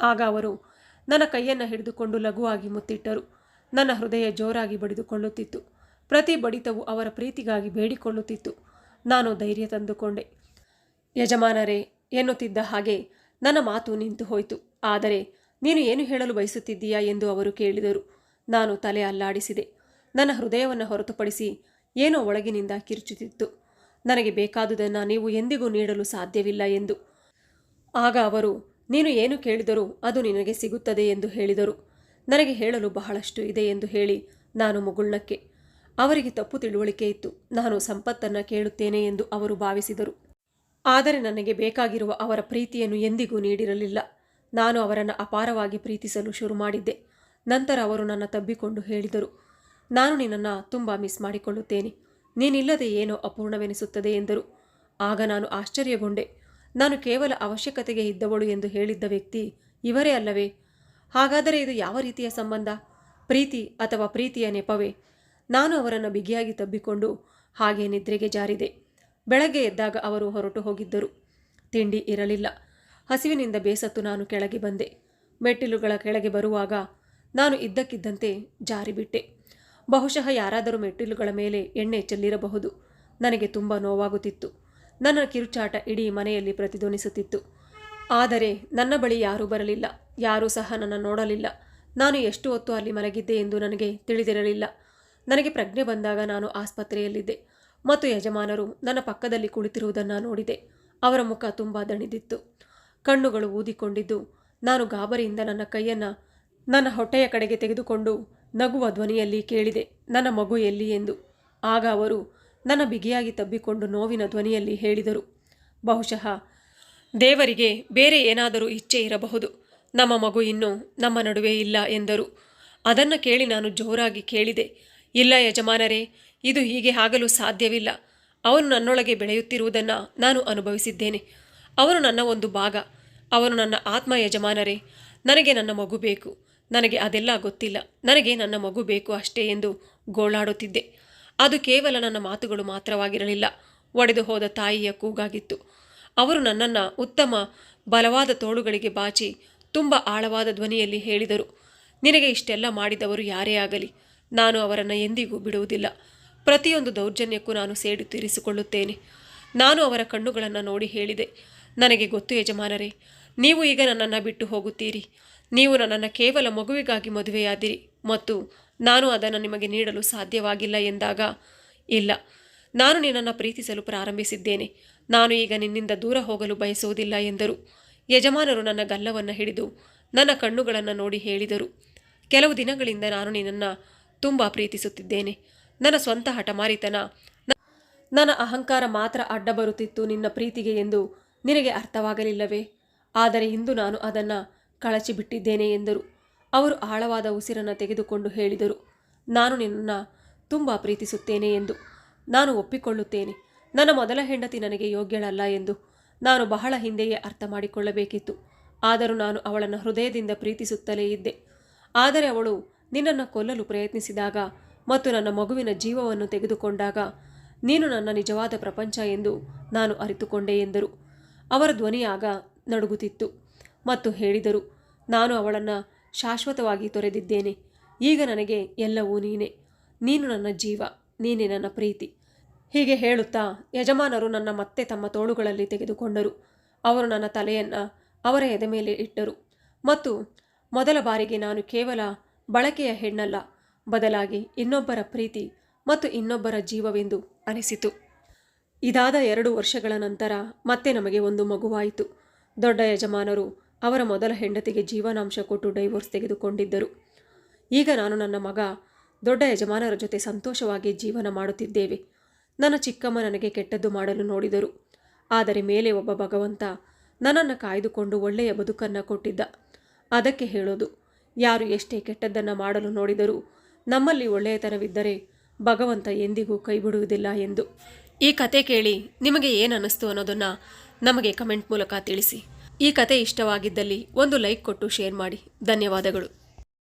ಆಗ ಅವರು ನನ್ನ ಕೈಯನ್ನು ಹಿಡಿದುಕೊಂಡು ಲಘುವಾಗಿ ಮುತ್ತಿಟ್ಟರು. ನನ್ನ ಹೃದಯ ಜೋರಾಗಿ ಬಡಿದುಕೊಳ್ಳುತ್ತಿತ್ತು. ಪ್ರತಿ ಬಡಿತವು ಅವರ ಪ್ರೀತಿಗಾಗಿ ಬೇಡಿಕೊಳ್ಳುತ್ತಿತ್ತು. ನಾನು ಧೈರ್ಯ ತಂದುಕೊಂಡೆ. ಯಜಮಾನರೇ ಎನ್ನುತ್ತಿದ್ದ ಹಾಗೆ ನನ್ನ ಮಾತು ನಿಂತು ಹೋಯಿತು. ಆದರೆ ನೀನು ಏನು ಹೇಳಲು ಬಯಸುತ್ತಿದ್ದೀಯಾ ಎಂದು ಅವರು ಕೇಳಿದರು. ನಾನು ತಲೆ ಅಲ್ಲಾಡಿಸಿದೆ. ನನ್ನ ಹೃದಯವನ್ನು ಹೊರತುಪಡಿಸಿ ಏನೋ ಒಳಗಿನಿಂದ ಕಿರುಚುತ್ತಿತ್ತು. ನನಗೆ ಬೇಕಾದುದನ್ನು ನೀವು ಎಂದಿಗೂ ನೀಡಲು ಸಾಧ್ಯವಿಲ್ಲ ಎಂದು. ಆಗ ಅವರು, ನೀನು ಏನು ಕೇಳಿದರೂ ಅದು ನಿನಗೆ ಸಿಗುತ್ತದೆ ಎಂದು ಹೇಳಿದರು. ನನಗೆ ಹೇಳಲು ಬಹಳಷ್ಟು ಇದೆ ಎಂದು ಹೇಳಿ ನಾನು ಮುಗುಳ್ನಕ್ಕೆ. ಅವರಿಗೆ ತಪ್ಪು ತಿಳುವಳಿಕೆ ಇತ್ತು. ನಾನು ಸಂಪತ್ತನ್ನು ಕೇಳುತ್ತೇನೆ ಎಂದು ಅವರು ಭಾವಿಸಿದರು. ಆದರೆ ನನಗೆ ಬೇಕಾಗಿರುವ ಅವರ ಪ್ರೀತಿಯನ್ನು ಎಂದಿಗೂ ನೀಡಿರಲಿಲ್ಲ. ನಾನು ಅವರನ್ನು ಅಪಾರವಾಗಿ ಪ್ರೀತಿಸಲು ಶುರು ಮಾಡಿದ್ದೆ. ನಂತರ ಅವರು ನನ್ನ ತಬ್ಬಿಕೊಂಡು ಹೇಳಿದರು, ನಾನು ನಿನ್ನನ್ನು ತುಂಬ ಮಿಸ್ ಮಾಡಿಕೊಳ್ಳುತ್ತೇನೆ. ನೀನಿಲ್ಲದೆ ಏನೋ ಅಪೂರ್ಣವೆನಿಸುತ್ತದೆ ಎಂದರು. ಆಗ ನಾನು ಆಶ್ಚರ್ಯಗೊಂಡೆ. ನಾನು ಕೇವಲ ಅವಶ್ಯಕತೆಗೆ ಇದ್ದವಳು ಎಂದು ಹೇಳಿದ್ದ ವ್ಯಕ್ತಿ ಇವರೇ ಅಲ್ಲವೇ? ಹಾಗಾದರೆ ಇದು ಯಾವ ರೀತಿಯ ಸಂಬಂಧ? ಪ್ರೀತಿ ಅಥವಾ ಪ್ರೀತಿಯ ನೆಪವೇ? ನಾನು ಅವರನ್ನು ಬಿಗಿಯಾಗಿ ತಬ್ಬಿಕೊಂಡು ಹಾಗೆ ನಿದ್ರೆಗೆ ಜಾರಿದೆ. ಬೆಳಗ್ಗೆ ಎದ್ದಾಗ ಅವರು ಹೊರಟು ಹೋಗಿದ್ದರು. ತಿಂಡಿ ಇರಲಿಲ್ಲ. ಹಸಿವಿನಿಂದ ಬೇಸತ್ತು ನಾನು ಕೆಳಗೆ ಬಂದೆ. ಮೆಟ್ಟಿಲುಗಳ ಕೆಳಗೆ ಬರುವಾಗ ನಾನು ಇದ್ದಕ್ಕಿದ್ದಂತೆ ಜಾರಿಬಿಟ್ಟೆ ಬಹುಶಃ ಯಾರಾದರೂ ಮೆಟ್ಟಿಲುಗಳ ಮೇಲೆ ಎಣ್ಣೆ ಚೆಲ್ಲಿರಬಹುದು. ನನಗೆ ತುಂಬ ನೋವಾಗುತ್ತಿತ್ತು. ನನ್ನ ಕಿರುಚಾಟ ಇಡೀ ಮನೆಯಲ್ಲಿ ಪ್ರತಿಧ್ವನಿಸುತ್ತಿತ್ತು. ಆದರೆ ನನ್ನ ಬಳಿ ಯಾರೂ ಬರಲಿಲ್ಲ. ಯಾರೂ ಸಹ ನನ್ನ ನೋಡಲಿಲ್ಲ. ನಾನು ಎಷ್ಟು ಹೊತ್ತು ಅಲ್ಲಿ ಮಲಗಿದ್ದೆ ಎಂದು ನನಗೆ ತಿಳಿದಿರಲಿಲ್ಲ. ನನಗೆ ಪ್ರಜ್ಞೆ ಬಂದಾಗ ನಾನು ಆಸ್ಪತ್ರೆಯಲ್ಲಿದ್ದೆ. ಮತ್ತು ಯಜಮಾನರು ನನ್ನ ಪಕ್ಕದಲ್ಲಿ ಕುಳಿತಿರುವುದನ್ನು ನೋಡಿದೆ. ಅವರ ಮುಖ ತುಂಬ ದಣಿದಿತ್ತು. ಕಣ್ಣುಗಳು ಊದಿಕೊಂಡಿದ್ದು. ನಾನು ಗಾಬರಿಯಿಂದ ನನ್ನ ಕೈಯನ್ನು ನನ್ನ ಹೊಟ್ಟೆಯ ಕಡೆಗೆ ತೆಗೆದುಕೊಂಡು ನಗುವ ಧ್ವನಿಯಲ್ಲಿ ಕೇಳಿದೆ, ನನ್ನ ಮಗು ಎಲ್ಲಿ? ಎಂದು. ಆಗ ಅವರು ನನ್ನ ಬಿಗಿಯಾಗಿ ತಬ್ಬಿಕೊಂಡು ನೋವಿನ ಧ್ವನಿಯಲ್ಲಿ ಹೇಳಿದರು. ಬಹುಶಃ ದೇವರಿಗೆ ಬೇರೆ ಏನಾದರೂ ಇಚ್ಛೆ ಇರಬಹುದು. ನಮ್ಮ ಮಗು ಇನ್ನೂ ನಮ್ಮ ನಡುವೆ ಇಲ್ಲ ಎಂದರು. ಅದನ್ನು ಕೇಳಿ ನಾನು ಜೋರಾಗಿ ಕೇಳಿದೆ, ಇಲ್ಲ ಯಜಮಾನರೇ ಇದು ಹೀಗೆ ಆಗಲು ಸಾಧ್ಯವಿಲ್ಲ. ಅವನು ನನ್ನೊಳಗೆ ಬೆಳೆಯುತ್ತಿರುವುದನ್ನು ನಾನು ಅನುಭವಿಸಿದ್ದೇನೆ. ಅವನು ನನ್ನ ಒಂದು ಭಾಗ. ಅವನು ನನ್ನ ಆತ್ಮ ಯಜಮಾನರೇ, ನನಗೆ ನನ್ನ ಮಗು ಬೇಕು. ನನಗೆ ಅದೆಲ್ಲ ಗೊತ್ತಿಲ್ಲ. ನನಗೆ ನನ್ನ ಮಗು ಬೇಕು ಅಷ್ಟೇ ಎಂದು ಗೋಳಾಡುತ್ತಿದ್ದೆ. ಅದು ಕೇವಲ ನನ್ನ ಮಾತುಗಳು ಮಾತ್ರವಾಗಿರಲಿಲ್ಲ. ಒಡೆದು ಹೋದ ತಾಯಿಯ ಕೂಗಾಗಿತ್ತು. ಅವರು ನನ್ನನ್ನು ಉತ್ತಮ, ಬಲವಾದ ತೋಳುಗಳಿಗೆ ಬಾಚಿ ತುಂಬ ಆಳವಾದ ಧ್ವನಿಯಲ್ಲಿ ಹೇಳಿದರು. ನಿನಗೆ ಇಷ್ಟೆಲ್ಲ ಮಾಡಿದವರು ಯಾರೇ ಆಗಲಿ, ನಾನು ಅವರನ್ನು ಎಂದಿಗೂ ಬಿಡುವುದಿಲ್ಲ. ಪ್ರತಿಯೊಂದು ದೌರ್ಜನ್ಯಕ್ಕೂ ನಾನು ಸೇಡು ತೀರಿಸಿಕೊಳ್ಳುತ್ತೇನೆ. ನಾನು ಅವರ ಕಣ್ಣುಗಳನ್ನು ನೋಡಿ ಹೇಳಿದೆ, ನನಗೆ ಗೊತ್ತು ಯಜಮಾನರೇ, ನೀವು ಈಗ ನನ್ನನ್ನು ಬಿಟ್ಟು ಹೋಗುತ್ತೀರಿ. ನೀವು ನನ್ನನ್ನು ಕೇವಲ ಮಗುವಿಗಾಗಿ ಮದುವೆಯಾದಿರಿ ಮತ್ತು ನಾನು ಅದನ್ನು ನಿಮಗೆ ನೀಡಲು ಸಾಧ್ಯವಾಗಿಲ್ಲ ಎಂದಾಗ, ಇಲ್ಲ, ನಾನು ನಿನ್ನನ್ನು ಪ್ರೀತಿಸಲು ಪ್ರಾರಂಭಿಸಿದ್ದೇನೆ. ನಾನು ಈಗ ನಿನ್ನಿಂದ ದೂರ ಹೋಗಲು ಬಯಸುವುದಿಲ್ಲ ಎಂದರು. ಯಜಮಾನರು ನನ್ನ ಗಲ್ಲವನ್ನು ಹಿಡಿದು ನನ್ನ ಕಣ್ಣುಗಳನ್ನು ನೋಡಿ ಹೇಳಿದರು. ಕೆಲವು ದಿನಗಳಿಂದ ನಾನು ನಿನ್ನನ್ನು ತುಂಬ ಪ್ರೀತಿಸುತ್ತಿದ್ದೇನೆ. ನನ್ನ ಸ್ವಂತ ಹಠಮಾರಿತನ. ನನ್ನ ಅಹಂಕಾರ ಮಾತ್ರ ಅಡ್ಡ ಬರುತ್ತಿತ್ತು ನಿನ್ನ ಪ್ರೀತಿಗೆ ಎಂದು ನಿನಗೆ ಅರ್ಥವಾಗಲಿಲ್ಲವೇ? ಆದರೆ ಇಂದು ನಾನು ಅದನ್ನು ಕಳಚಿಬಿಟ್ಟಿದ್ದೇನೆ ಎಂದರು. ಅವರು ಆಳವಾದ ಉಸಿರನ್ನು ತೆಗೆದುಕೊಂಡು ಹೇಳಿದರು, ನಾನು ನಿನ್ನನ್ನು ತುಂಬ ಪ್ರೀತಿಸುತ್ತೇನೆ ಎಂದು. ನಾನು ಒಪ್ಪಿಕೊಳ್ಳುತ್ತೇನೆ. ನನ್ನ ಮೊದಲ ಹೆಂಡತಿ ನನಗೆ ಯೋಗ್ಯಳಲ್ಲ ಎಂದು. ನಾನು ಬಹಳ ಹಿಂದೆಯೇ ಅರ್ಥ ಮಾಡಿಕೊಳ್ಳಬೇಕಿತ್ತು ಆದರೂ ನಾನು ಅವಳನ್ನು ಹೃದಯದಿಂದ ಪ್ರೀತಿಸುತ್ತಲೇ ಇದ್ದೆ. ಆದರೆ ಅವಳು ನಿನ್ನನ್ನು ಕೊಲ್ಲಲು ಪ್ರಯತ್ನಿಸಿದಾಗ ಮತ್ತು ನನ್ನ ಮಗುವಿನ ಜೀವವನ್ನು ತೆಗೆದುಕೊಂಡಾಗ, ನೀನು ನನ್ನ ನಿಜವಾದ ಪ್ರಪಂಚ ಎಂದು ನಾನು ಅರಿತುಕೊಂಡೆ ಎಂದರು. ಅವರ ಧ್ವನಿಯಾಗ ನಡುಗುತ್ತಿತ್ತು ಮತ್ತು ಹೇಳಿದರು, ನಾನು ಅವಳನ್ನು ಶಾಶ್ವತವಾಗಿ ತೊರೆದಿದ್ದೇನೆ. ಈಗ ನನಗೆ ಎಲ್ಲವೂ ನೀನೆ. ನೀನು ನನ್ನ ಜೀವ, ನೀನೇ ನನ್ನ ಪ್ರೀತಿ ಹೀಗೆ ಹೇಳುತ್ತಾ ಯಜಮಾನರು ನನ್ನ ಮತ್ತೆ ತಮ್ಮ ತೋಳುಗಳಲ್ಲಿ ತೆಗೆದುಕೊಂಡರು. ಅವರು ನನ್ನ ತಲೆಯನ್ನು ಅವರ ಎದೆ ಮೇಲೆ ಇಟ್ಟರು. ಮತ್ತು ಮೊದಲ ಬಾರಿಗೆ ನಾನು ಕೇವಲ ಬಳಕೆಯ ಹೆಣ್ಣಲ್ಲ ಬದಲಾಗಿ ಇನ್ನೊಬ್ಬರ ಪ್ರೀತಿ ಮತ್ತು ಇನ್ನೊಬ್ಬರ ಜೀವವೆಂದು ಅನಿಸಿತು. ಇದಾದ ಎರಡು ವರ್ಷಗಳ ನಂತರ ಮತ್ತೆ ನಮಗೆ ಒಂದು ಮಗುವಾಯಿತು. ದೊಡ್ಡ ಯಜಮಾನರು ಅವರ ಮೊದಲ ಹೆಂಡತಿಗೆ ಜೀವನಾಂಶ ಕೊಟ್ಟು ಡೈವೋರ್ಸ್ ತೆಗೆದುಕೊಂಡಿದ್ದರು. ಈಗ ನಾನು ನನ್ನ ಮಗ, ದೊಡ್ಡ ಯಜಮಾನರ ಜೊತೆ ಸಂತೋಷವಾಗಿ ಜೀವನ ಮಾಡುತ್ತಿದ್ದೇವೆ. ನನ್ನ ಚಿಕ್ಕಮ್ಮ ನನಗೆ ಕೆಟ್ಟದ್ದು ಮಾಡಲು ನೋಡಿದರು. ಆದರೆ ಮೇಲೆ ಒಬ್ಬ ಭಗವಂತ ನನ್ನನ್ನು ಕಾಯ್ದುಕೊಂಡು ಒಳ್ಳೆಯ ಬದುಕನ್ನು ಕೊಟ್ಟಿದ್ದ. ಅದಕ್ಕೆ ಹೇಳೋದು, ಯಾರು ಎಷ್ಟೇ ಕೆಟ್ಟದ್ದನ್ನು ಮಾಡಲು ನೋಡಿದರೂ ನಮ್ಮಲ್ಲಿ ಒಳ್ಳೆಯತನವಿದ್ದರೆ ಭಗವಂತ ಎಂದಿಗೂ ಕೈಬಿಡುವುದಿಲ್ಲ ಎಂದು. ಈ ಕತೆ ಕೇಳಿ ನಿಮಗೆ ಏನು ಅನ್ನಿಸ್ತು ಅನ್ನೋದನ್ನು ನಮಗೆ ಕಮೆಂಟ್ ಮೂಲಕ ತಿಳಿಸಿ. ಈ ಕತೆ ಇಷ್ಟವಾಗಿದ್ದಲ್ಲಿ ಒಂದು ಲೈಕ್ ಕೊಟ್ಟು ಶೇರ್ ಮಾಡಿ. ಧನ್ಯವಾದಗಳು.